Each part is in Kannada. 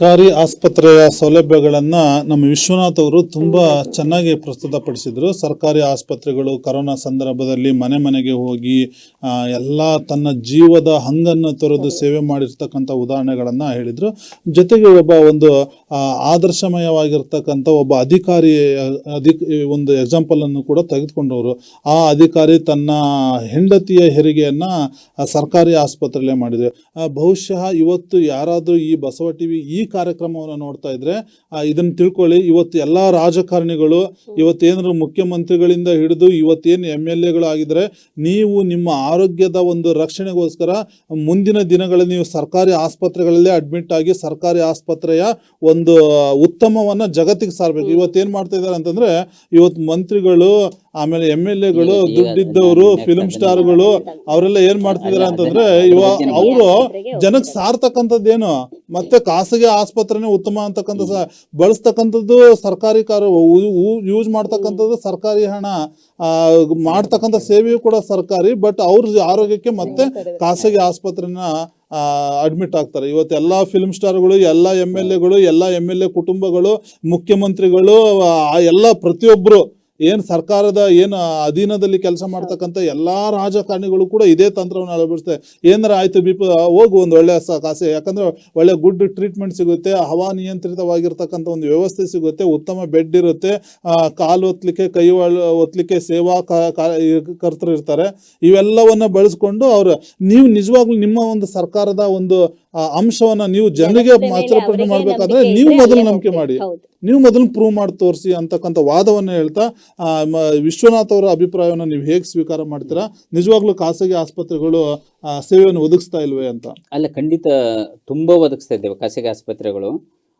ಸರ್ಕಾರಿ ಆಸ್ಪತ್ರೆಯ ಸೌಲಭ್ಯಗಳನ್ನು ನಮ್ಮ ವಿಶ್ವನಾಥ್ ಅವರು ತುಂಬ ಚೆನ್ನಾಗಿ ಪ್ರಸ್ತುತಪಡಿಸಿದರು. ಸರ್ಕಾರಿ ಆಸ್ಪತ್ರೆಗಳು ಕರೋನಾ ಸಂದರ್ಭದಲ್ಲಿ ಮನೆ ಮನೆಗೆ ಹೋಗಿ ಎಲ್ಲ ತನ್ನ ಜೀವದ ಹಂಗನ್ನು ತೊರೆದು ಸೇವೆ ಮಾಡಿರ್ತಕ್ಕಂಥ ಉದಾಹರಣೆಗಳನ್ನು ಹೇಳಿದರು. ಜೊತೆಗೆ ಒಬ್ಬ ಒಂದು ಆದರ್ಶಮಯವಾಗಿರ್ತಕ್ಕಂಥ ಒಬ್ಬ ಅಧಿಕಾರಿ, ಅಧಿಕ, ಒಂದು ಎಕ್ಸಾಂಪಲನ್ನು ಕೂಡ ತೆಗೆದುಕೊಂಡವರು. ಆ ಅಧಿಕಾರಿ ತನ್ನ ಹೆಂಡತಿಯ ಹೆರಿಗೆಯನ್ನು ಸರ್ಕಾರಿ ಆಸ್ಪತ್ರೆಯಲ್ಲೇ ಮಾಡಿದರು ಬಹುಶಃ ಇವತ್ತು ಯಾರಾದರೂ ಈ ಬಸವ ಟಿವಿ ಈ ಕಾರ್ಯಕ್ರಮವನ್ನು ನೋಡ್ತಾ ಇದ್ರೆ ಇದನ್ನ ತಿಳ್ಕೊಳ್ಳಿ. ಇವತ್ತು ಎಲ್ಲ ರಾಜಕಾರಣಿಗಳು ಇವತ್ತೇನಾದ್ರು ಮುಖ್ಯಮಂತ್ರಿಗಳಿಂದ ಹಿಡಿದು ಇವತ್ತೇನು ಎಂ ಎಲ್ ಎಗಳು ಆಗಿದ್ರೆ ನೀವು ನಿಮ್ಮ ಆರೋಗ್ಯದ ಒಂದು ರಕ್ಷಣೆಗೋಸ್ಕರ ಮುಂದಿನ ದಿನಗಳಲ್ಲಿ ನೀವು ಸರ್ಕಾರಿ ಆಸ್ಪತ್ರೆಗಳಲ್ಲೇ ಅಡ್ಮಿಟ್ ಆಗಿ ಸರ್ಕಾರಿ ಆಸ್ಪತ್ರೆಯ ಒಂದು ಉತ್ತಮವನ್ನ ಜಗತ್ತಿಗೆ ಸಾರಬೇಕು. ಇವತ್ತೇನ್ ಮಾಡ್ತಾ ಇದ್ದಾರೆ ಅಂತಂದ್ರೆ ಇವತ್ತು ಮಂತ್ರಿಗಳು ಆಮೇಲೆ ಎಂ ಎಲ್ ಎಗಳು ದುಡ್ಡಿದ್ದವರು ಫಿಲ್ಮ್ ಸ್ಟಾರ್ಗಳು ಅವರೆಲ್ಲ ಏನ್ ಮಾಡ್ತಿದ್ದಾರೆ ಅಂತಂದ್ರೆ ಇವ ಅವರು ಜನಕ್ಕೆ ಸಾರ್ತಕ್ಕಂಥದ್ದೇನು. ಮತ್ತೆ ಖಾಸಗಿ ಆಸ್ಪತ್ರೆನೇ ಉತ್ತಮ ಅಂತಕ್ಕಂಥ ಬಳಸ್ತಕ್ಕಂಥದ್ದು ಸರ್ಕಾರಿ ಕಾರು ಯೂಸ್ ಮಾಡ್ತಕ್ಕಂಥದ್ದು ಸರ್ಕಾರಿ ಹಣ. ಮಾಡ್ತಕ್ಕಂಥ ಸೇವೆಯು ಕೂಡ ಸರ್ಕಾರಿ ಬಟ್ ಅವ್ರ ಆರೋಗ್ಯಕ್ಕೆ ಮತ್ತೆ ಖಾಸಗಿ ಆಸ್ಪತ್ರೆನ ಅಡ್ಮಿಟ್ ಆಗ್ತಾರೆ. ಇವತ್ತು ಎಲ್ಲ ಫಿಲ್ಮ್ ಸ್ಟಾರ್ಗಳು ಎಲ್ಲ ಎಂ ಎಲ್ ಎಗಳು ಎಲ್ಲ ಎಂ ಎಲ್ ಎ ಕುಟುಂಬಗಳು ಮುಖ್ಯಮಂತ್ರಿಗಳು ಆ ಎಲ್ಲ ಪ್ರತಿಯೊಬ್ಬರು ಏನು ಸರ್ಕಾರದ ಏನು ಅಧೀನದಲ್ಲಿ ಕೆಲಸ ಮಾಡ್ತಕ್ಕಂಥ ಎಲ್ಲಾ ರಾಜಕಾರಣಿಗಳು ಕೂಡ ಇದೇ ತಂತ್ರವನ್ನು ಅಳವಡಿಸ್ತಾರೆ. ಏನಾರ ಆಯ್ತು ಬಿಪ ಹೋಗು ಒಂದು ಒಳ್ಳೆ ಸ, ಕಾಸೆ. ಯಾಕಂದ್ರೆ ಒಳ್ಳೆ ಗುಡ್ ಟ್ರೀಟ್ಮೆಂಟ್ ಸಿಗುತ್ತೆ ಹವಾನಿಯಂತ್ರಿತವಾಗಿರ್ತಕ್ಕಂಥ ಒಂದು ವ್ಯವಸ್ಥೆ ಸಿಗುತ್ತೆ, ಉತ್ತಮ ಬೆಡ್ ಇರುತ್ತೆ ಕಾಲು ಒತ್ತಲಿಕ್ಕೆ ಕೈ ಒತ್ತಲಿಕ್ಕೆ ಸೇವಾ ಕರ್ತರು ಇರ್ತಾರೆ. ಇವೆಲ್ಲವನ್ನ ಬಳಸ್ಕೊಂಡು ಅವರು, ನೀವು ನಿಜವಾಗ್ಲೂ ನಿಮ್ಮ ಒಂದು ಸರ್ಕಾರದ ಒಂದು ಆ, ಅಂಶವನ್ನ ನೀವು ಜನರಿಗೆ ಆಚರಣೆ ಮಾಡ್ಬೇಕಾದ್ರೆ ನೀವು ಮೊದಲು ನಂಬಿಕೆ ಮಾಡಿ. ನೀವು ಮೊದಲು ಪ್ರೂವ್ ಮಾಡಿ ತೋರಿಸಿ ಅಂತಕ್ಕಂಥ ವಾದವನ್ನ ಹೇಳ್ತಾ ಆ, ಮ- ವಿಶ್ವನಾಥ್ ಅವರ ಅಭಿಪ್ರಾಯವನ್ನು ನೀವು ಹೇಗೆ ಸ್ವೀಕಾರ ಮಾಡ್ತೀರಾ? ನಿಜವಾಗ್ಲೂ ಖಾಸಗಿ ಆಸ್ಪತ್ರೆಗಳು ಸೇವೆಯನ್ನು ಒದಗಿಸ್ತಾ ಇಲ್ವೇ ಅಂತ? ಅಲ್ಲ ಖಂಡಿತ ತುಂಬಾ ಒದಗಿಸ್ತಾ ಇದ್ದೇವೆ ಖಾಸಗಿ ಆಸ್ಪತ್ರೆಗಳು.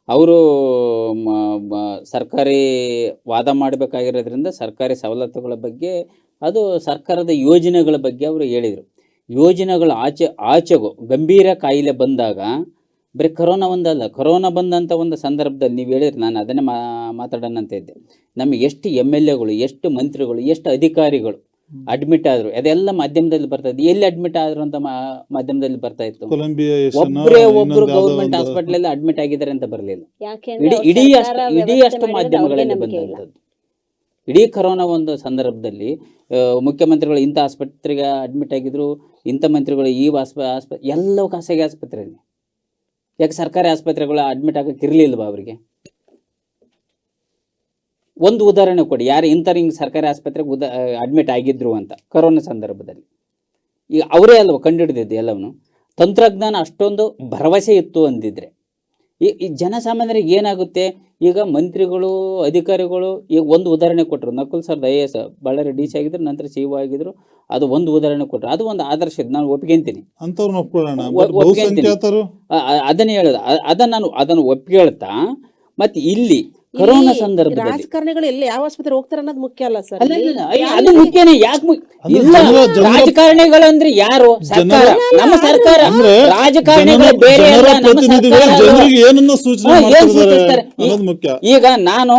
ಅವರು ಸರ್ಕಾರಿ ವಾದ ಮಾಡಬೇಕಾಗಿರೋದ್ರಿಂದ ಸರ್ಕಾರಿ ಸವಲತ್ತುಗಳ ಬಗ್ಗೆ ಅದು ಸರ್ಕಾರದ ಯೋಜನೆಗಳ ಬಗ್ಗೆ ಅವರು ಹೇಳಿದರು. ಯೋಜನೆಗಳು ಆಚೆ ಆಚೆಗೂ ಗಂಭೀರ ಕಾಯಿಲೆ ಬಂದಾಗ ಬರೀ ಕರೋನಾ ಒಂದಲ್ಲ ಕರೋನಾ ಬಂದಂಥ ಒಂದು ಸಂದರ್ಭದಲ್ಲಿ ನೀವು ಹೇಳಿದ್ರೆ ನಾನು ಅದನ್ನೇ ಮಾ ಮಾತಾಡೋಣ ಅಂತ ಇದ್ದೆ. ನಮಗೆ ಎಷ್ಟು ಎಂ ಎಲ್ ಎಗಳು ಎಷ್ಟು ಮಂತ್ರಿಗಳು ಎಷ್ಟು ಅಧಿಕಾರಿಗಳು ಅಡ್ಮಿಟ್ ಆದರು ಅದೆಲ್ಲ ಮಾಧ್ಯಮದಲ್ಲಿ ಬರ್ತಾ ಇತ್ತು. ಎಲ್ಲಿ ಅಡ್ಮಿಟ್ ಆದ್ರು ಅಂತ ಮಾ- ಮಾಧ್ಯಮದಲ್ಲಿ ಬರ್ತಾ ಇತ್ತು? ಕೊಲಂಬಿಯಾ ಒಬ್ಬರೇ ಒಬ್ರು ಗೌರ್ಮೆಂಟ್ ಹಾಸ್ಪಿಟಲ್ ಅಲ್ಲಿ ಅಡ್ಮಿಟ್ ಆಗಿದ್ದಾರೆ ಅಂತ ಬರಲಿಲ್ಲ. ಇಡೀ ಇಡೀ ಅಷ್ಟು ಇಡೀ ಅಷ್ಟು ಮಾಧ್ಯಮಗಳಲ್ಲಿ ಬಂದಂಥದ್ದು. ಇಡೀ ಕರೋನಾ ಒಂದು ಸಂದರ್ಭದಲ್ಲಿ ಮುಖ್ಯಮಂತ್ರಿಗಳು ಇಂಥ ಆಸ್ಪತ್ರೆಗೆ ಅಡ್ಮಿಟ್ ಆಗಿದ್ರು ಇಂಥ ಮಂತ್ರಿಗಳು ಈ ಆಸ್ಪ ಆಸ್ಪ, ಎಲ್ಲವೂ ಖಾಸಗಿ ಆಸ್ಪತ್ರೆಯಲ್ಲಿ ಯಾಕೆ ಸರ್ಕಾರಿ ಆಸ್ಪತ್ರೆಗಳು ಅಡ್ಮಿಟ್ ಆಗಕ್ಕೆ ಅವರಿಗೆ? ಒಂದು ಉದಾಹರಣೆ ಕೊಡಿ, ಯಾರು ಇಂಥವ್ರು ಹಿಂಗೆ ಸರ್ಕಾರಿ ಆಸ್ಪತ್ರೆಗೆ ಉದಾ ಅಡ್ಮಿಟ್ ಆಗಿದ್ರು ಅಂತ, ಕರೋನಾ ಸಂದರ್ಭದಲ್ಲಿ. ಈಗ ಅವರೇ ಅಲ್ವ ಕಂಡುಹಿಡಿದಿದ್ದು ಎಲ್ಲವನು ತಂತ್ರಜ್ಞಾನ ಅಷ್ಟೊಂದು ಭರವಸೆ ಇತ್ತು ಅಂದಿದ್ರೆ ಈ ಜನಸಾಮಾನ್ಯರಿಗೆ ಏನಾಗುತ್ತೆ? ಈಗ ಮಂತ್ರಿಗಳು ಅಧಿಕಾರಿಗಳು ಈಗ ಒಂದು ಉದಾಹರಣೆ ಕೊಟ್ಟರು Nakul sir I S Ballari D C ಆಗಿದ್ರು ನಂತರ ಸಿ ಆಗಿದ್ರು. ಅದು ಒಂದು ಉದಾಹರಣೆ ಕೊಟ್ಟರು ಅದು ಒಂದು ಆದರ್ಶ ಇದು. ನಾನು ಒಪ್ಕೊಂತೀನಿ ಒಪ್ಕೊಂತೀನಿ. ಅದನ್ನ ಹೇಳೋದು. ಅದನ್ನ ನಾನು ಅದನ್ನು ಒಪ್ಪಿಹೇಳ್ತಾ ಮತ್ತೆ ಇಲ್ಲಿ ಕರೋನಾ ಸಂದರ್ಭದಲ್ಲಿ. ರಾಜಕಾರಣಿಗಳು ಎಲ್ಲಿ ಯಾವ ಆಸ್ಪತ್ರೆ ಹೋಗ್ತಾರೆ ಅನ್ನೋದು ಮುಖ್ಯ ಅಲ್ಲ ಸರ್? ಅದು ಮುಖ್ಯನೇ. ಯಾಕೆ ಇಲ್ಲ. ರಾಜಕಾರಣಿಗಳು ಅಂದ್ರೆ ಯಾರು? ಸರ್ಕಾರ. ನಮ್ಮ ಸರ್ಕಾರ. ಅಂದ್ರೆ ರಾಜಕಾರಣಿಗಳು ಬೇರೆ ಏನನ್ನ ಸೂಚನೆ ಈಗ ನಾನು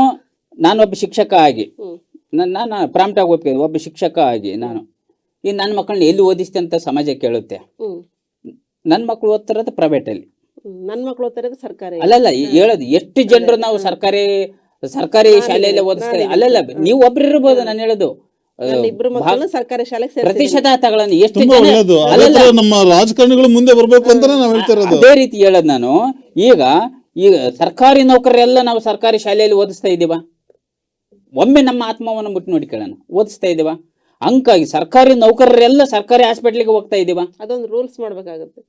ನಾನೊಬ್ಬ ಶಿಕ್ಷಕ ಆಗಿ. ನಾನು ನನ್ನ ನಾನು ಪ್ರಾಂಪ್ಟಾಗಿ ಒಬ್ಬ ಶಿಕ್ಷಕ ಆಗಿ ನಾನು. ಈ ನನ್ನ ಮಕ್ಕಳನ್ನ ಎಲ್ಲಿ ಓದಿಸ್ತೆ ಅಂತ ಸಮಾಜ ಕೇಳುತ್ತೆ? ನನ್ನ ಮಕ್ಕಳು ಓದ್ತಿರೋದು ಪ್ರೈವೇಟಲ್ಲಿ ಹ್ಮ್. ನನ್ ಮಕ್ಳು ಓದ್ತಾರೆ ಸರ್ಕಾರಿ. ಅಲ್ಲಲ್ಲ ಈ ಹೇಳೋದು ಎಷ್ಟು ಜನರು ನಾವು ಸರ್ಕಾರಿ ಸರ್ಕಾರಿ ಶಾಲೆಯಲ್ಲಿ ಓದಿಸ್ತಾರೆ ಅಲ್ಲಲ್ಲ ನೀವು ಒಬ್ರು ಇರ್ಬೋದು ನಾನು ಹೇಳೋದು. ನನ್ನ ಇಬ್ರು ಮಕ್ಕಳನ್ನ ಸರ್ಕಾರಿ ಶಾಲೆಗೆ ಪ್ರತಿಶತ ಎಷ್ಟು ತುಂಬಾ ಜನ ಒಳ್ಳೇದು. ಅದೇ ಅಲ್ಲಲ್ಲ. ತರ ನಮ್ಮ ರಾಜಕಾರಣಿಗಳು ಮುಂದೆ ಬರ್ಬೇಕು ಅಂತಾನೆ ನಾವ್ ಹೇಳ್ತಿರೋದು ಅದೇ ರೀತಿ ಹೇಳೋದು ನಾನು. ಈಗ ಈಗ ಸರ್ಕಾರಿ ನೌಕರರೆಲ್ಲ ನಾವು ಸರ್ಕಾರಿ ಶಾಲೆಯಲ್ಲಿ ಓದಿಸ್ತಾ ಇದ್ದೀವಾ? ಒಮ್ಮೆ ನಮ್ಮ ಆತ್ಮವನ್ನು ಮುಟ್ಟಿ ನೋಡಿ ಕೇಳೋಣ. ಓದಿಸ್ತಾ ಇದ್ದೀವಾ? ಹಂಗಾಗಿ ಸರ್ಕಾರಿ ನೌಕರರೆಲ್ಲ ಸರ್ಕಾರಿ ಹಾಸ್ಪಿಟ್ಲಿಗೆ ಹೋಗ್ತಾ ಇದೀವ ಅದೊಂದು ರೂಲ್ಸ್ ಮಾಡ್ಬೇಕಾಗುತ್ತೆ.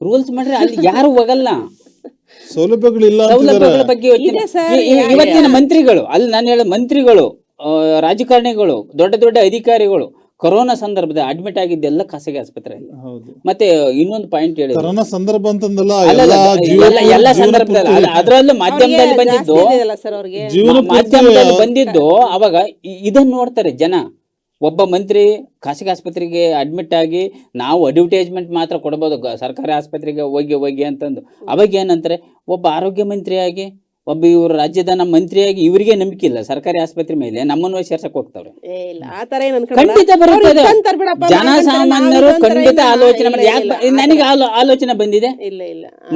ರೂಲ್ಸ್ ಮಾಡ್ರೆ ಅಲ್ಲಿ ಯಾರು ಹೋಗಲ್ಲ. ಸೌಲಭ್ಯಗಳಿಲ್ಲ ಅಂತಿದ್ದಾರೆ. ಸೌಲಭ್ಯಗಳ ಬಗ್ಗೆ ಯೋಚ್ನೆ? ಇವತ್ತಿನ ಮಂತ್ರಿಗಳು ಅಲ್ಲಿ ನಾನು ಹೇಳೋ ಮಂತ್ರಿಗಳು ಆ, ರಾಜಕಾರಣಿಗಳು ದೊಡ್ಡ ದೊಡ್ಡ ಅಧಿಕಾರಿಗಳು ಕೊರೋನಾ ಸಂದರ್ಭದ ಅಡ್ಮಿಟ್ ಆಗಿದ್ದೆಲ್ಲ ಖಾಸಗಿ ಆಸ್ಪತ್ರೆಯಲ್ಲಿ. ಹೌದು. ಮತ್ತೆ ಇನ್ನೊಂದು ಪಾಯಿಂಟ್ ಹೇಳಿ ಕೊರೋನಾ ಸಂದರ್ಭ ಅಂತಂದಲ್ಲ ಎಲ್ಲಾ ಸಂದರ್ಭದಲ್ಲಿ ಅಲ್ಲ ಅದರಲ್ಲೂ ಮಾಧ್ಯಮದಲ್ಲಿ ಬಂದಿದ್ದು ಜಾಸ್ತಿ ಸರ್ ಅವ್ರಿಗೆ. ಜೀವನ ಮಾಧ್ಯಮದಲ್ಲಿ ಬಂದಿದ್ದು ಅವಾಗ ಇದನ್ನ ನೋಡ್ತಾರೆ ಜನ. ಒಬ್ಬ ಮಂತ್ರಿ ಖಾಸಗಿ ಆಸ್ಪತ್ರೆಗೆ ಅಡ್ಮಿಟ್ ಆಗಿ ನಾವು ಅಡ್ವರ್ಟೈಸ್ಮೆಂಟ್ ಮಾತ್ರ ಕೊಡ್ಬೋದು ಸರ್ಕಾರಿ ಆಸ್ಪತ್ರೆಗೆ ಹೋಗಿ ಹೋಗಿ ಅಂತಂದು. ಅವಾಗ ಏನಂತಾರೆ ಒಬ್ಬ ಆರೋಗ್ಯ ಮಂತ್ರಿಯಾಗಿ ಒಬ್ಬ ಇವರು ರಾಜ್ಯದ ನಮ್ಮ ಮಂತ್ರಿಯಾಗಿ ಇವರಿಗೆ ನಂಬಿಕೆ ಇಲ್ಲ. ಸರ್ಕಾರಿ ಆಸ್ಪತ್ರೆ ಮೇಲೆ ನಮ್ಮನ್ನು ಸೇರ್ಸಕ್ ಹೋಗ್ತಾವ್ರೆ. ಖಂಡಿತ ಬರುತ್ತದೆ. ಜನಸಾಮಾನ್ಯರು ಖಂಡಿತ ಆಲೋಚನೆ ಮಾಡಿ. ಯಾಕೆ ನನಗೆ ಆಲೋಚನೆ ಬಂದಿದೆ?